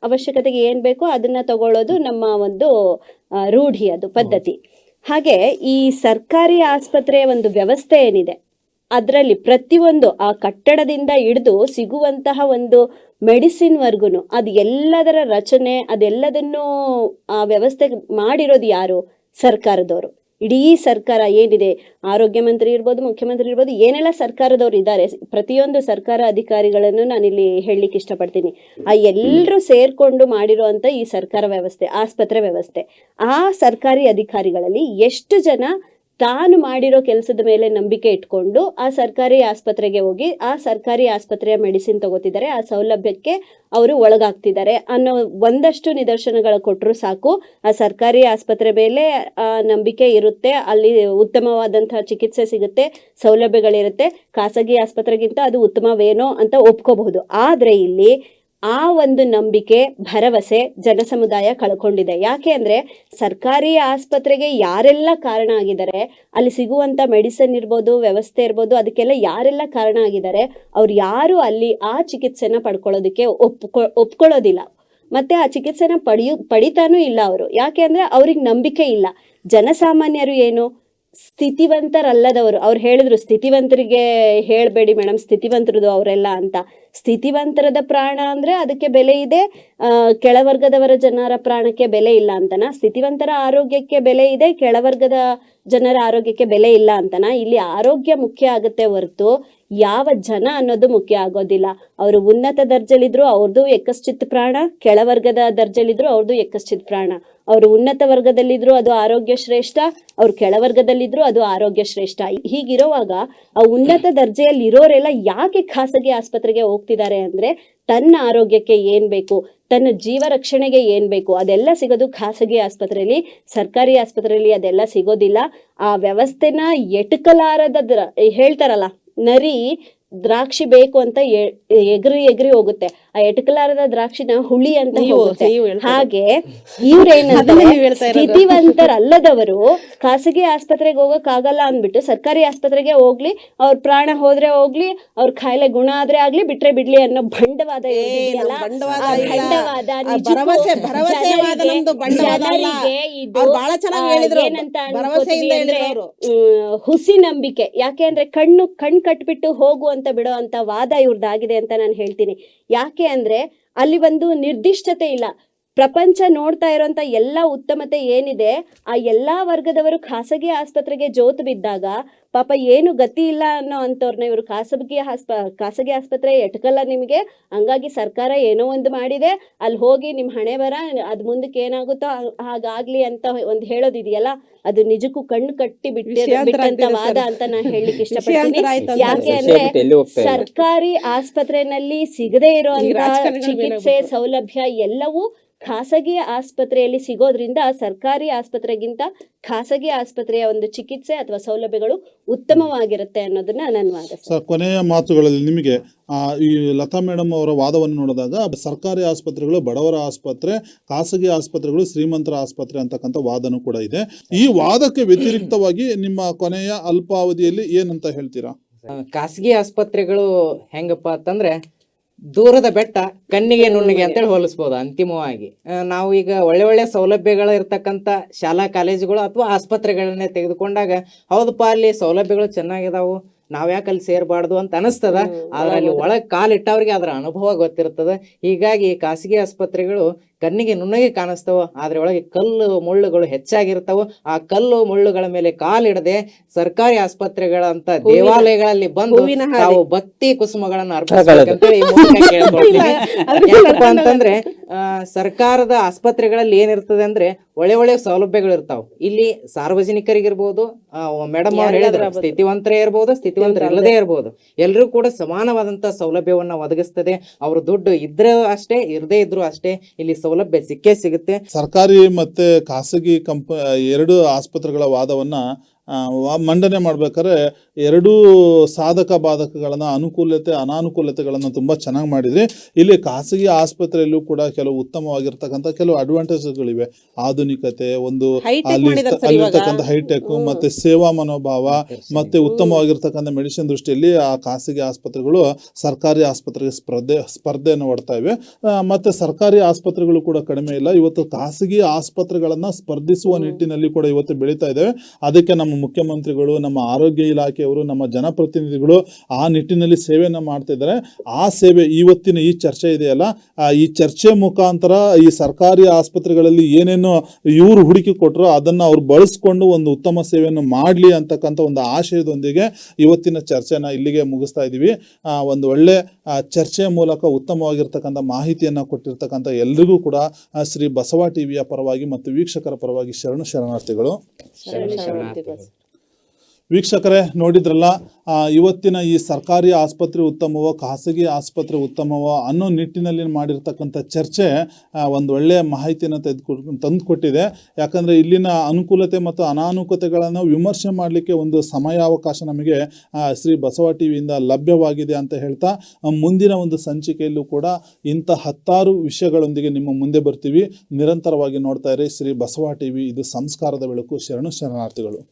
ಅವಶ್ಯಕತೆಗೆ ಏನು ಬೇಕೋ ಅದನ್ನ ತಗೊಳ್ಳೋದು ನಮ್ಮ ಒಂದು ರೂಢಿ ಅದು ಪದ್ಧತಿ. ಹಾಗೆ ಈ ಸರ್ಕಾರಿ ಆಸ್ಪತ್ರೆಯ ಒಂದು ವ್ಯವಸ್ಥೆ ಏನಿದೆ ಅದರಲ್ಲಿ ಪ್ರತಿಯೊಂದು ಆ ಕಟ್ಟಡದಿಂದ ಹಿಡಿದು ಸಿಗುವಂತಹ ಒಂದು ಮೆಡಿಸಿನ್ ಮೆಡಿಸಿನ್ವರೆಗೂ ಅದು ಎಲ್ಲದರ ರಚನೆ, ಅದೆಲ್ಲದನ್ನೂ ಆ ವ್ಯವಸ್ಥೆ ಮಾಡಿರೋದು ಯಾರು? ಸರ್ಕಾರದವರು. ಇಡೀ ಸರ್ಕಾರ ಏನಿದೆ? ಆರೋಗ್ಯ ಮಂತ್ರಿ ಇರ್ಬೋದು, ಮುಖ್ಯಮಂತ್ರಿ ಇರ್ಬೋದು, ಏನೆಲ್ಲ ಸರ್ಕಾರದವರು ಇದ್ದಾರೆ? ಪ್ರತಿಯೊಂದು ಸರ್ಕಾರ ಅಧಿಕಾರಿಗಳನ್ನು ನಾನಿಲ್ಲಿ ಹೇಳಲಿಕ್ಕೆ ಇಷ್ಟಪಡ್ತೀನಿ. ಆ ಎಲ್ಲರೂ ಸೇರ್ಕೊಂಡು ಮಾಡಿರುವಂಥ ಈ ಸರ್ಕಾರ ವ್ಯವಸ್ಥೆ, ಆಸ್ಪತ್ರೆ ವ್ಯವಸ್ಥೆ. ಆ ಸರ್ಕಾರಿ ಅಧಿಕಾರಿಗಳಲ್ಲಿ ಎಷ್ಟು ಜನ ತಾನು ಮಾಡಿರೋ ಕೆಲಸದ ಮೇಲೆ ನಂಬಿಕೆ ಇಟ್ಕೊಂಡು ಆ ಸರ್ಕಾರಿ ಆಸ್ಪತ್ರೆಗೆ ಹೋಗಿ ಆ ಸರ್ಕಾರಿ ಆಸ್ಪತ್ರೆಯ ಮೆಡಿಸಿನ್ ತಗೋತಿದ್ದಾರೆ. ಆ ಸೌಲಭ್ಯಕ್ಕೆ ಅವರು ಒಳಗಾಗ್ತಿದ್ದಾರೆ ಅನ್ನೋ ಒಂದಷ್ಟು ನಿದರ್ಶನಗಳು ಕೊಟ್ಟರು ಸಾಕು. ಆ ಸರ್ಕಾರಿ ಆಸ್ಪತ್ರೆ ಮೇಲೆ ನಂಬಿಕೆ ಇರುತ್ತೆ. ಅಲ್ಲಿ ಉತ್ತಮವಾದಂತಹ ಚಿಕಿತ್ಸೆ ಸಿಗುತ್ತೆ, ಸೌಲಭ್ಯಗಳಿರುತ್ತೆ. ಖಾಸಗಿ ಆಸ್ಪತ್ರೆಗಿಂತ ಅದು ಉತ್ತಮವೇನೋ ಅಂತ ಒಪ್ಕೋಬಹುದು. ಆದರೆ ಇಲ್ಲಿ ಆ ಒಂದು ನಂಬಿಕೆ, ಭರವಸೆ ಜನಸಮುದಾಯ ಕಳ್ಕೊಂಡಿದೆ. ಯಾಕೆ ಅಂದ್ರೆ ಸರ್ಕಾರಿ ಆಸ್ಪತ್ರೆಗೆ ಯಾರೆಲ್ಲ ಕಾರಣ ಆಗಿದ್ದಾರೆ, ಅಲ್ಲಿ ಸಿಗುವಂತ ಮೆಡಿಸಿನ್ ಇರ್ಬೋದು, ವ್ಯವಸ್ಥೆ ಇರ್ಬೋದು, ಅದಕ್ಕೆಲ್ಲ ಯಾರೆಲ್ಲ ಕಾರಣ ಆಗಿದ್ದಾರೆ, ಅವ್ರು ಯಾರು ಅಲ್ಲಿ ಆ ಚಿಕಿತ್ಸೆನ ಪಡ್ಕೊಳ್ಳೋದಕ್ಕೆ ಒಪ್ಕೊ, ಒಪ್ಕೊಳ್ಳೋದಿಲ್ಲ. ಮತ್ತೆ ಆ ಚಿಕಿತ್ಸೆನ ಪಡೆಯು, ಪಡಿತಾನೂ ಇಲ್ಲ ಅವರು. ಯಾಕೆ ಅಂದ್ರೆ ಅವ್ರಿಗೆ ನಂಬಿಕೆ ಇಲ್ಲ. ಜನಸಾಮಾನ್ಯರು ಏನು? ಸ್ಥಿತಿವಂತರಲ್ಲದವರು. ಅವ್ರು ಹೇಳಿದ್ರು, ಸ್ಥಿತಿವಂತರಿಗೆ ಹೇಳಬೇಡಿ ಮೇಡಮ್ ಸ್ಥಿತಿವಂತರದು ಅವರೆಲ್ಲ ಅಂತ. ಸ್ಥಿತಿವಂತರದ ಪ್ರಾಣ ಅಂದ್ರೆ ಅದಕ್ಕೆ ಬೆಲೆ ಇದೆ ಕೆಳವರ್ಗದವರ ಜನರ ಪ್ರಾಣಕ್ಕೆ ಬೆಲೆ ಇಲ್ಲ ಅಂತನ? ಸ್ಥಿತಿವಂತರ ಆರೋಗ್ಯಕ್ಕೆ ಬೆಲೆ ಇದೆ, ಕೆಳವರ್ಗದ ಜನರ ಆರೋಗ್ಯಕ್ಕೆ ಬೆಲೆ ಇಲ್ಲ ಅಂತನ? ಇಲ್ಲಿ ಆರೋಗ್ಯ ಮುಖ್ಯ ಆಗುತ್ತೆ ಹೊರತು ಯಾವ ಜನ ಅನ್ನೋದು ಮುಖ್ಯ ಆಗೋದಿಲ್ಲ. ಅವರು ಉನ್ನತ ದರ್ಜೆಲಿದ್ರು ಅವ್ರದ್ದು ಎಕ್ಕಶ್ಚಿತ್ ಪ್ರಾಣ, ಕೆಳವರ್ಗದ ದರ್ಜೆಲಿದ್ರು ಅವ್ರದ್ದು ಎಕ್ಕಶ್ಚಿತ್ ಪ್ರಾಣ. ಅವರು ಉನ್ನತ ವರ್ಗದಲ್ಲಿದ್ರು ಅದು ಆರೋಗ್ಯ ಶ್ರೇಷ್ಠ, ಅವ್ರು ಕೆಳವರ್ಗದಲ್ಲಿದ್ರು ಅದು ಆರೋಗ್ಯ ಶ್ರೇಷ್ಠ. ಹೀಗಿರುವಾಗ ಆ ಉನ್ನತ ದರ್ಜೆಯಲ್ಲಿ ಇರೋರೆಲ್ಲ ಯಾಕೆ ಖಾಸಗಿ ಆಸ್ಪತ್ರೆಗೆ ಹೋಗ್ತಿದ್ದಾರೆ ಅಂದ್ರೆ ತನ್ನ ಆರೋಗ್ಯಕ್ಕೆ ಏನ್ ಬೇಕು, ತನ್ನ ಜೀವ ರಕ್ಷಣೆಗೆ ಏನ್ ಬೇಕು, ಅದೆಲ್ಲ ಸಿಗೋದು ಖಾಸಗಿ ಆಸ್ಪತ್ರೆಯಲ್ಲಿ, ಸರ್ಕಾರಿ ಆಸ್ಪತ್ರೆಯಲ್ಲಿ ಅದೆಲ್ಲ ಸಿಗೋದಿಲ್ಲ. ಆ ವ್ಯವಸ್ಥೆನ ಎಟಕಲಾರದ ಹೇಳ್ತಾರಲ್ಲ, ನರಿ ದ್ರಾಕ್ಷಿ ಬೇಕು ಅಂತ ಎಗ್ರಿ ಎಗ್ರಿ ಹೋಗುತ್ತೆ. ಆ ಎಟಕಲಾರದ ದ್ರಾಕ್ಷಿನ ಹುಳಿ ಅಂತ ಹೋಗುತ್ತೆ. ಹಾಗೆ ಇವ್ರೇನಂದ್ರೆ. ಸ್ಥಿತಿವಂತರಲ್ಲದವರು ಖಾಸಗಿ ಆಸ್ಪತ್ರೆಗೆ ಹೋಗಕ್ ಆಗಲ್ಲ ಅಂದ್ಬಿಟ್ಟು ಸರ್ಕಾರಿ ಆಸ್ಪತ್ರೆಗೆ ಹೋಗ್ಲಿ ಅವ್ರ ಪ್ರಾಣ ಹೋದ್ರೆ ಹೋಗ್ಲಿ ಅವ್ರ ಖಾಯಿಲೆ ಗುಣ ಆದ್ರೆ ಆಗ್ಲಿ ಬಿಟ್ರೆ ಬಿಡ್ಲಿ ಅನ್ನೋ ಬಂಡವಾದ. ಏನಂತ ಹುಸಿ ನಂಬಿಕೆ. ಯಾಕೆ ಅಂದ್ರೆ ಕಣ್ಣು ಕಣ್ ಕಟ್ಬಿಟ್ಟು ಹೋಗು ಅಂತ ಬಿಡೋ ಅಂತ ವಾದ ಇವ್ರದ್ದಾಗಿದೆ ಅಂತ ನಾನು ಹೇಳ್ತೀನಿ. ಯಾಕೆ ಅಂದ್ರೆ ಅಲ್ಲಿ ಒಂದು ನಿರ್ದಿಷ್ಟತೆ ಇಲ್ಲ. ಪ್ರಪಂಚ ನೋಡ್ತಾ ಇರೋಂಥ ಎಲ್ಲ ಉತ್ತಮತೆ ಏನಿದೆ ಆ ಎಲ್ಲಾ ವರ್ಗದವರು ಖಾಸಗಿ ಆಸ್ಪತ್ರೆಗೆ ಜೋತು ಬಿದ್ದಾಗ ಪಾಪ ಏನು ಗತಿ ಇಲ್ಲ ಅನ್ನೋ ಅಂಥವ್ರನ್ನ ಇವರು ಖಾಸಗಿ ಆಸ್ಪ ಖಾಸಗಿ ಆಸ್ಪತ್ರೆ ಎಟ್ಕಲ್ಲ ನಿಮಗೆ. ಹಂಗಾಗಿ ಸರ್ಕಾರ ಏನೋ ಒಂದು ಮಾಡಿದೆ ಅಲ್ಲಿ ಹೋಗಿ ನಿಮ್ಮ ಹಣೆ ಬರ ಅದ್ ಮುಂದಕ್ಕೆ ಏನಾಗುತ್ತೋ ಹಾಗಾಗ್ಲಿ ಅಂತ ಒಂದು ಹೇಳೋದಿದೆಯಲ್ಲ ಅದು ನಿಜಕ್ಕೂ ಕಣ್ಣು ಕಟ್ಟಿ ಬಿಟ್ಟಂತ ವಾದ ಅಂತ ನಾನು ಹೇಳಲಿಕ್ಕೆ ಇಷ್ಟಪಡ್ತೀನಿ. ಯಾಕೆ ಅಂದ್ರೆ. ಸರ್ಕಾರಿ ಆಸ್ಪತ್ರೆನಲ್ಲಿ ಸಿಗದೇ ಇರುವಂತಹ ಚಿಕಿತ್ಸೆ ಸೌಲಭ್ಯ ಎಲ್ಲವೂ ಖಾಸಗಿ ಆಸ್ಪತ್ರೆಯಲ್ಲಿ ಸಿಗೋದ್ರಿಂದ ಸರ್ಕಾರಿ ಆಸ್ಪತ್ರೆಗಿಂತ ಖಾಸಗಿ ಆಸ್ಪತ್ರೆಯ ಒಂದು ಚಿಕಿತ್ಸೆ ಅಥವಾ ಸೌಲಭ್ಯಗಳು ಉತ್ತಮವಾಗಿರುತ್ತೆ ಅನ್ನೋದನ್ನ ನನ್ನ ವಾದ ಕೊನೆಯ ಮಾತುಗಳಲ್ಲಿ ನಿಮಗೆ ಆ, ಈ ಲತಾ ಮೇಡಮ್ ಅವರ ವಾದವನ್ನು ನೋಡಿದಾಗ ಸರ್ಕಾರಿ ಆಸ್ಪತ್ರೆಗಳು ಬಡವರ ಆಸ್ಪತ್ರೆ ಖಾಸಗಿ ಆಸ್ಪತ್ರೆಗಳು ಶ್ರೀಮಂತರ ಆಸ್ಪತ್ರೆ ಅಂತಕ್ಕಂಥ ವಾದನೂ ಕೂಡ ಇದೆ. ಈ ವಾದಕ್ಕೆ ವ್ಯತಿರಿಕ್ತವಾಗಿ ನಿಮ್ಮ ಕೊನೆಯ ಅಲ್ಪಾವಧಿಯಲ್ಲಿ ಏನಂತ ಹೇಳ್ತೀರಾ? ಖಾಸಗಿ ಆಸ್ಪತ್ರೆಗಳು ಹೆಂಗಪ್ಪ ಅಂತಂದ್ರೆ ದೂರದ ಬೆಟ್ಟ ಕಣ್ಣಿಗೆ ನುಣ್ಣಿಗೆ ಅಂತೇಳಿ ಹೋಲಿಸ್ಬೋದು ಅಂತಿಮವಾಗಿ. ನಾವು ಈಗ ಒಳ್ಳೆ ಒಳ್ಳೆ ಸೌಲಭ್ಯಗಳು ಇರ್ತಕ್ಕಂಥ ಶಾಲಾ ಕಾಲೇಜುಗಳು ಅಥವಾ ಆಸ್ಪತ್ರೆಗಳನ್ನೇ ತೆಗೆದುಕೊಂಡಾಗ ಹೌದಪ್ಪ ಅಲ್ಲಿ ಸೌಲಭ್ಯಗಳು ಚೆನ್ನಾಗಿದಾವು ನಾವ್ ಯಾಕೆ ಅಲ್ಲಿ ಸೇರ್ಬಾರ್ದು ಅಂತ ಅನಿಸ್ತದ? ಆದ್ರೆ ಅಲ್ಲಿ ಒಳಗ್ ಕಾಲಿಟ್ಟವ್ರಿಗೆ ಅದರ ಅನುಭವ ಗೊತ್ತಿರ್ತದ. ಹೀಗಾಗಿ ಖಾಸಗಿ ಆಸ್ಪತ್ರೆಗಳು ಕಣ್ಣಿಗೆ ನುಣ್ಣಗೆ ಕಾಣಿಸ್ತವೋ ಆದ್ರೆ ಒಳಗೆ ಕಲ್ಲು ಮುಳ್ಳುಗಳು ಹೆಚ್ಚಾಗಿರ್ತಾವೋ ಆ ಕಲ್ಲು ಮುಳ್ಳುಗಳ ಮೇಲೆ ಕಾಲಿಡದೆ ಸರ್ಕಾರಿ ಆಸ್ಪತ್ರೆಗಳಂತ ದೇವಾಲಯಗಳಲ್ಲಿ ಬಂದು ನಾವು ಭಕ್ತಿ ಕುಸುಮಗಳನ್ನು ಅರ್ಪಿಸಬೇಕಂತ ಅಂತಂದ್ರೆ ಸರ್ಕಾರದ ಆಸ್ಪತ್ರೆಗಳಲ್ಲಿ ಏನಿರ್ತದೆ ಅಂದ್ರೆ ಒಳ್ಳೆ ಒಳ್ಳೆ ಸೌಲಭ್ಯಗಳು ಇರ್ತಾವ. ಇಲ್ಲಿ ಸಾರ್ವಜನಿಕರಿಗಿರ್ಬೋದು ಮೇಡಮ್ ಅವ್ರು ಹೇಳಿದ್ರೆ ಸ್ಥಿತಿವಂತರೇ ಇರ್ಬೋದು ಸ್ಥಿತಿವಂತರ ಇಲ್ಲದೇ ಇರ್ಬೋದು. ಎಲ್ಲರೂ ಕೂಡ ಸಮಾನವಾದಂತ ಸೌಲಭ್ಯವನ್ನ ಒದಗಿಸ್ತದೆ. ಅವ್ರ ದುಡ್ಡು ಇದ್ರೆ ಅಷ್ಟೇ ಇರದೇ ಇದ್ರು ಅಷ್ಟೇ ಇಲ್ಲಿ ಸೌಲಭ್ಯ ಸಿಕ್ಕೇ ಸಿಗುತ್ತೆ. ಸರ್ಕಾರಿ ಮತ್ತೆ ಖಾಸಗಿ ಕಂಪ ಎರಡು ಆಸ್ಪತ್ರೆಗಳ ವಾದವನ್ನ ಮಂಡನೆ ಮಾಡ್ಬೇಕಾದ್ರೆ ಎರಡೂ ಸಾಧಕ ಬಾಧಕಗಳನ್ನ ಅನುಕೂಲತೆ ಅನಾನುಕೂಲತೆಗಳನ್ನು ತುಂಬಾ ಚೆನ್ನಾಗಿ ಮಾಡಿದ್ರಿ. ಇಲ್ಲಿ ಖಾಸಗಿ ಆಸ್ಪತ್ರೆಯಲ್ಲೂ ಕೂಡ ಕೆಲವು ಉತ್ತಮವಾಗಿರ್ತಕ್ಕಂಥ ಕೆಲವು ಅಡ್ವಾಂಟೇಜ್ಗಳಿವೆ ಆಧುನಿಕತೆ ಒಂದು. ಅಲ್ಲಿರ್ತಕ್ಕಂಥ ಹೈಟೆಕ್ ಮತ್ತೆ ಸೇವಾ ಮನೋಭಾವ ಮತ್ತೆ ಉತ್ತಮವಾಗಿರ್ತಕ್ಕಂಥ ಮೆಡಿಸಿನ್ ದೃಷ್ಟಿಯಲ್ಲಿ ಆ ಖಾಸಗಿ ಆಸ್ಪತ್ರೆಗಳು ಸರ್ಕಾರಿ ಆಸ್ಪತ್ರೆಗೆ ಸ್ಪರ್ಧೆ ಸ್ಪರ್ಧೆಯನ್ನು ಹೊಡ್ತಾ ಇವೆ. ಆ, ಮತ್ತೆ ಸರ್ಕಾರಿ ಆಸ್ಪತ್ರೆಗಳು ಕೂಡ ಕಡಿಮೆ ಇಲ್ಲ. ಇವತ್ತು ಖಾಸಗಿ ಆಸ್ಪತ್ರೆಗಳನ್ನ ಸ್ಪರ್ಧಿಸುವ ನಿಟ್ಟಿನಲ್ಲಿ ಕೂಡ ಇವತ್ತು ಬೆಳೀತಾ ಇದ್ದೇವೆ ಅದಕ್ಕೆ ನಮ್ಮ ಮುಖ್ಯಮಂತ್ರಿಗಳು, ನಮ್ಮ ಆರೋಗ್ಯ ಇಲಾಖೆಯವರು, ನಮ್ಮ ಜನಪ್ರತಿನಿಧಿಗಳು ಆ ನಿಟ್ಟಿನಲ್ಲಿ ಸೇವೆಯನ್ನು ಮಾಡ್ತಿದ್ದಾರೆ ಆ ಸೇವೆ ಇವತ್ತಿನ ಈ ಚರ್ಚೆ ಇದೆಯಲ್ಲ ಈ ಚರ್ಚೆ ಮುಖಾಂತರ ಈ ಸರ್ಕಾರಿ ಆಸ್ಪತ್ರೆಗಳಲ್ಲಿ ಏನೇನು ಇವರು ಹುಡುಕಿ ಕೊಟ್ಟರು ಅದನ್ನು ಅವ್ರು ಬಳಸ್ಕೊಂಡು ಒಂದು ಉತ್ತಮ ಸೇವೆಯನ್ನು ಮಾಡಲಿ ಅಂತಕ್ಕಂಥ ಒಂದು ಆಶಯದೊಂದಿಗೆ ಇವತ್ತಿನ ಚರ್ಚೆನ ಇಲ್ಲಿಗೆ ಮುಗಿಸ್ತಾ ಇದ್ದೀವಿ ಒಂದು ಒಳ್ಳೆ ಚರ್ಚೆ ಮೂಲಕ ಉತ್ತಮವಾಗಿರ್ತಕ್ಕಂಥ ಮಾಹಿತಿಯನ್ನು ಕೊಟ್ಟಿರ್ತಕ್ಕಂಥ ಎಲ್ರಿಗೂ ಕೂಡ ಶ್ರೀ ಬಸವ ಟಿವಿಯ ಪರವಾಗಿ ಮತ್ತು ವೀಕ್ಷಕರ ಪರವಾಗಿ ಶರಣ ಶರಣಾರ್ಥಿಗಳು. ವೀಕ್ಷಕರೇ, ನೋಡಿದ್ರಲ್ಲ ಇವತ್ತಿನ ಈ ಸರ್ಕಾರಿ ಆಸ್ಪತ್ರೆ ಉತ್ತಮವೋ, ಖಾಸಗಿ ಆಸ್ಪತ್ರೆ ಉತ್ತಮವೋ ಅನ್ನೋ ನಿಟ್ಟಿನಲ್ಲಿ ಮಾಡಿರ್ತಕ್ಕಂಥ ಚರ್ಚೆ ಒಂದು ಒಳ್ಳೆಯ ಮಾಹಿತಿಯನ್ನು ತೆಗೆದುಕೊಟ್ಟು ತಂದುಕೊಟ್ಟಿದೆ. ಯಾಕಂದರೆ ಇಲ್ಲಿನ ಅನುಕೂಲತೆ ಮತ್ತು ಅನಾನುಕೂಲತೆಗಳನ್ನು ವಿಮರ್ಶೆ ಮಾಡಲಿಕ್ಕೆ ಒಂದು ಸಮಯಾವಕಾಶ ನಮಗೆ ಶ್ರೀ ಬಸವ ಟಿವಿಯಿಂದ ಲಭ್ಯವಾಗಿದೆ ಅಂತ ಹೇಳ್ತಾ ಮುಂದಿನ ಒಂದು ಸಂಚಿಕೆಯಲ್ಲೂ ಕೂಡ ಇಂಥ ಹತ್ತಾರು ವಿಷಯಗಳೊಂದಿಗೆ ನಿಮ್ಮ ಮುಂದೆ ಬರ್ತೀವಿ. ನಿರಂತರವಾಗಿ ನೋಡ್ತಾ ಇರಿ. ಶ್ರೀ ಬಸವ ಟಿವಿ ಇದು ಸಂಸ್ಕಾರದ ಬೆಳಕು. ಶರಣು ಶರಣಾರ್ಥಿಗಳು.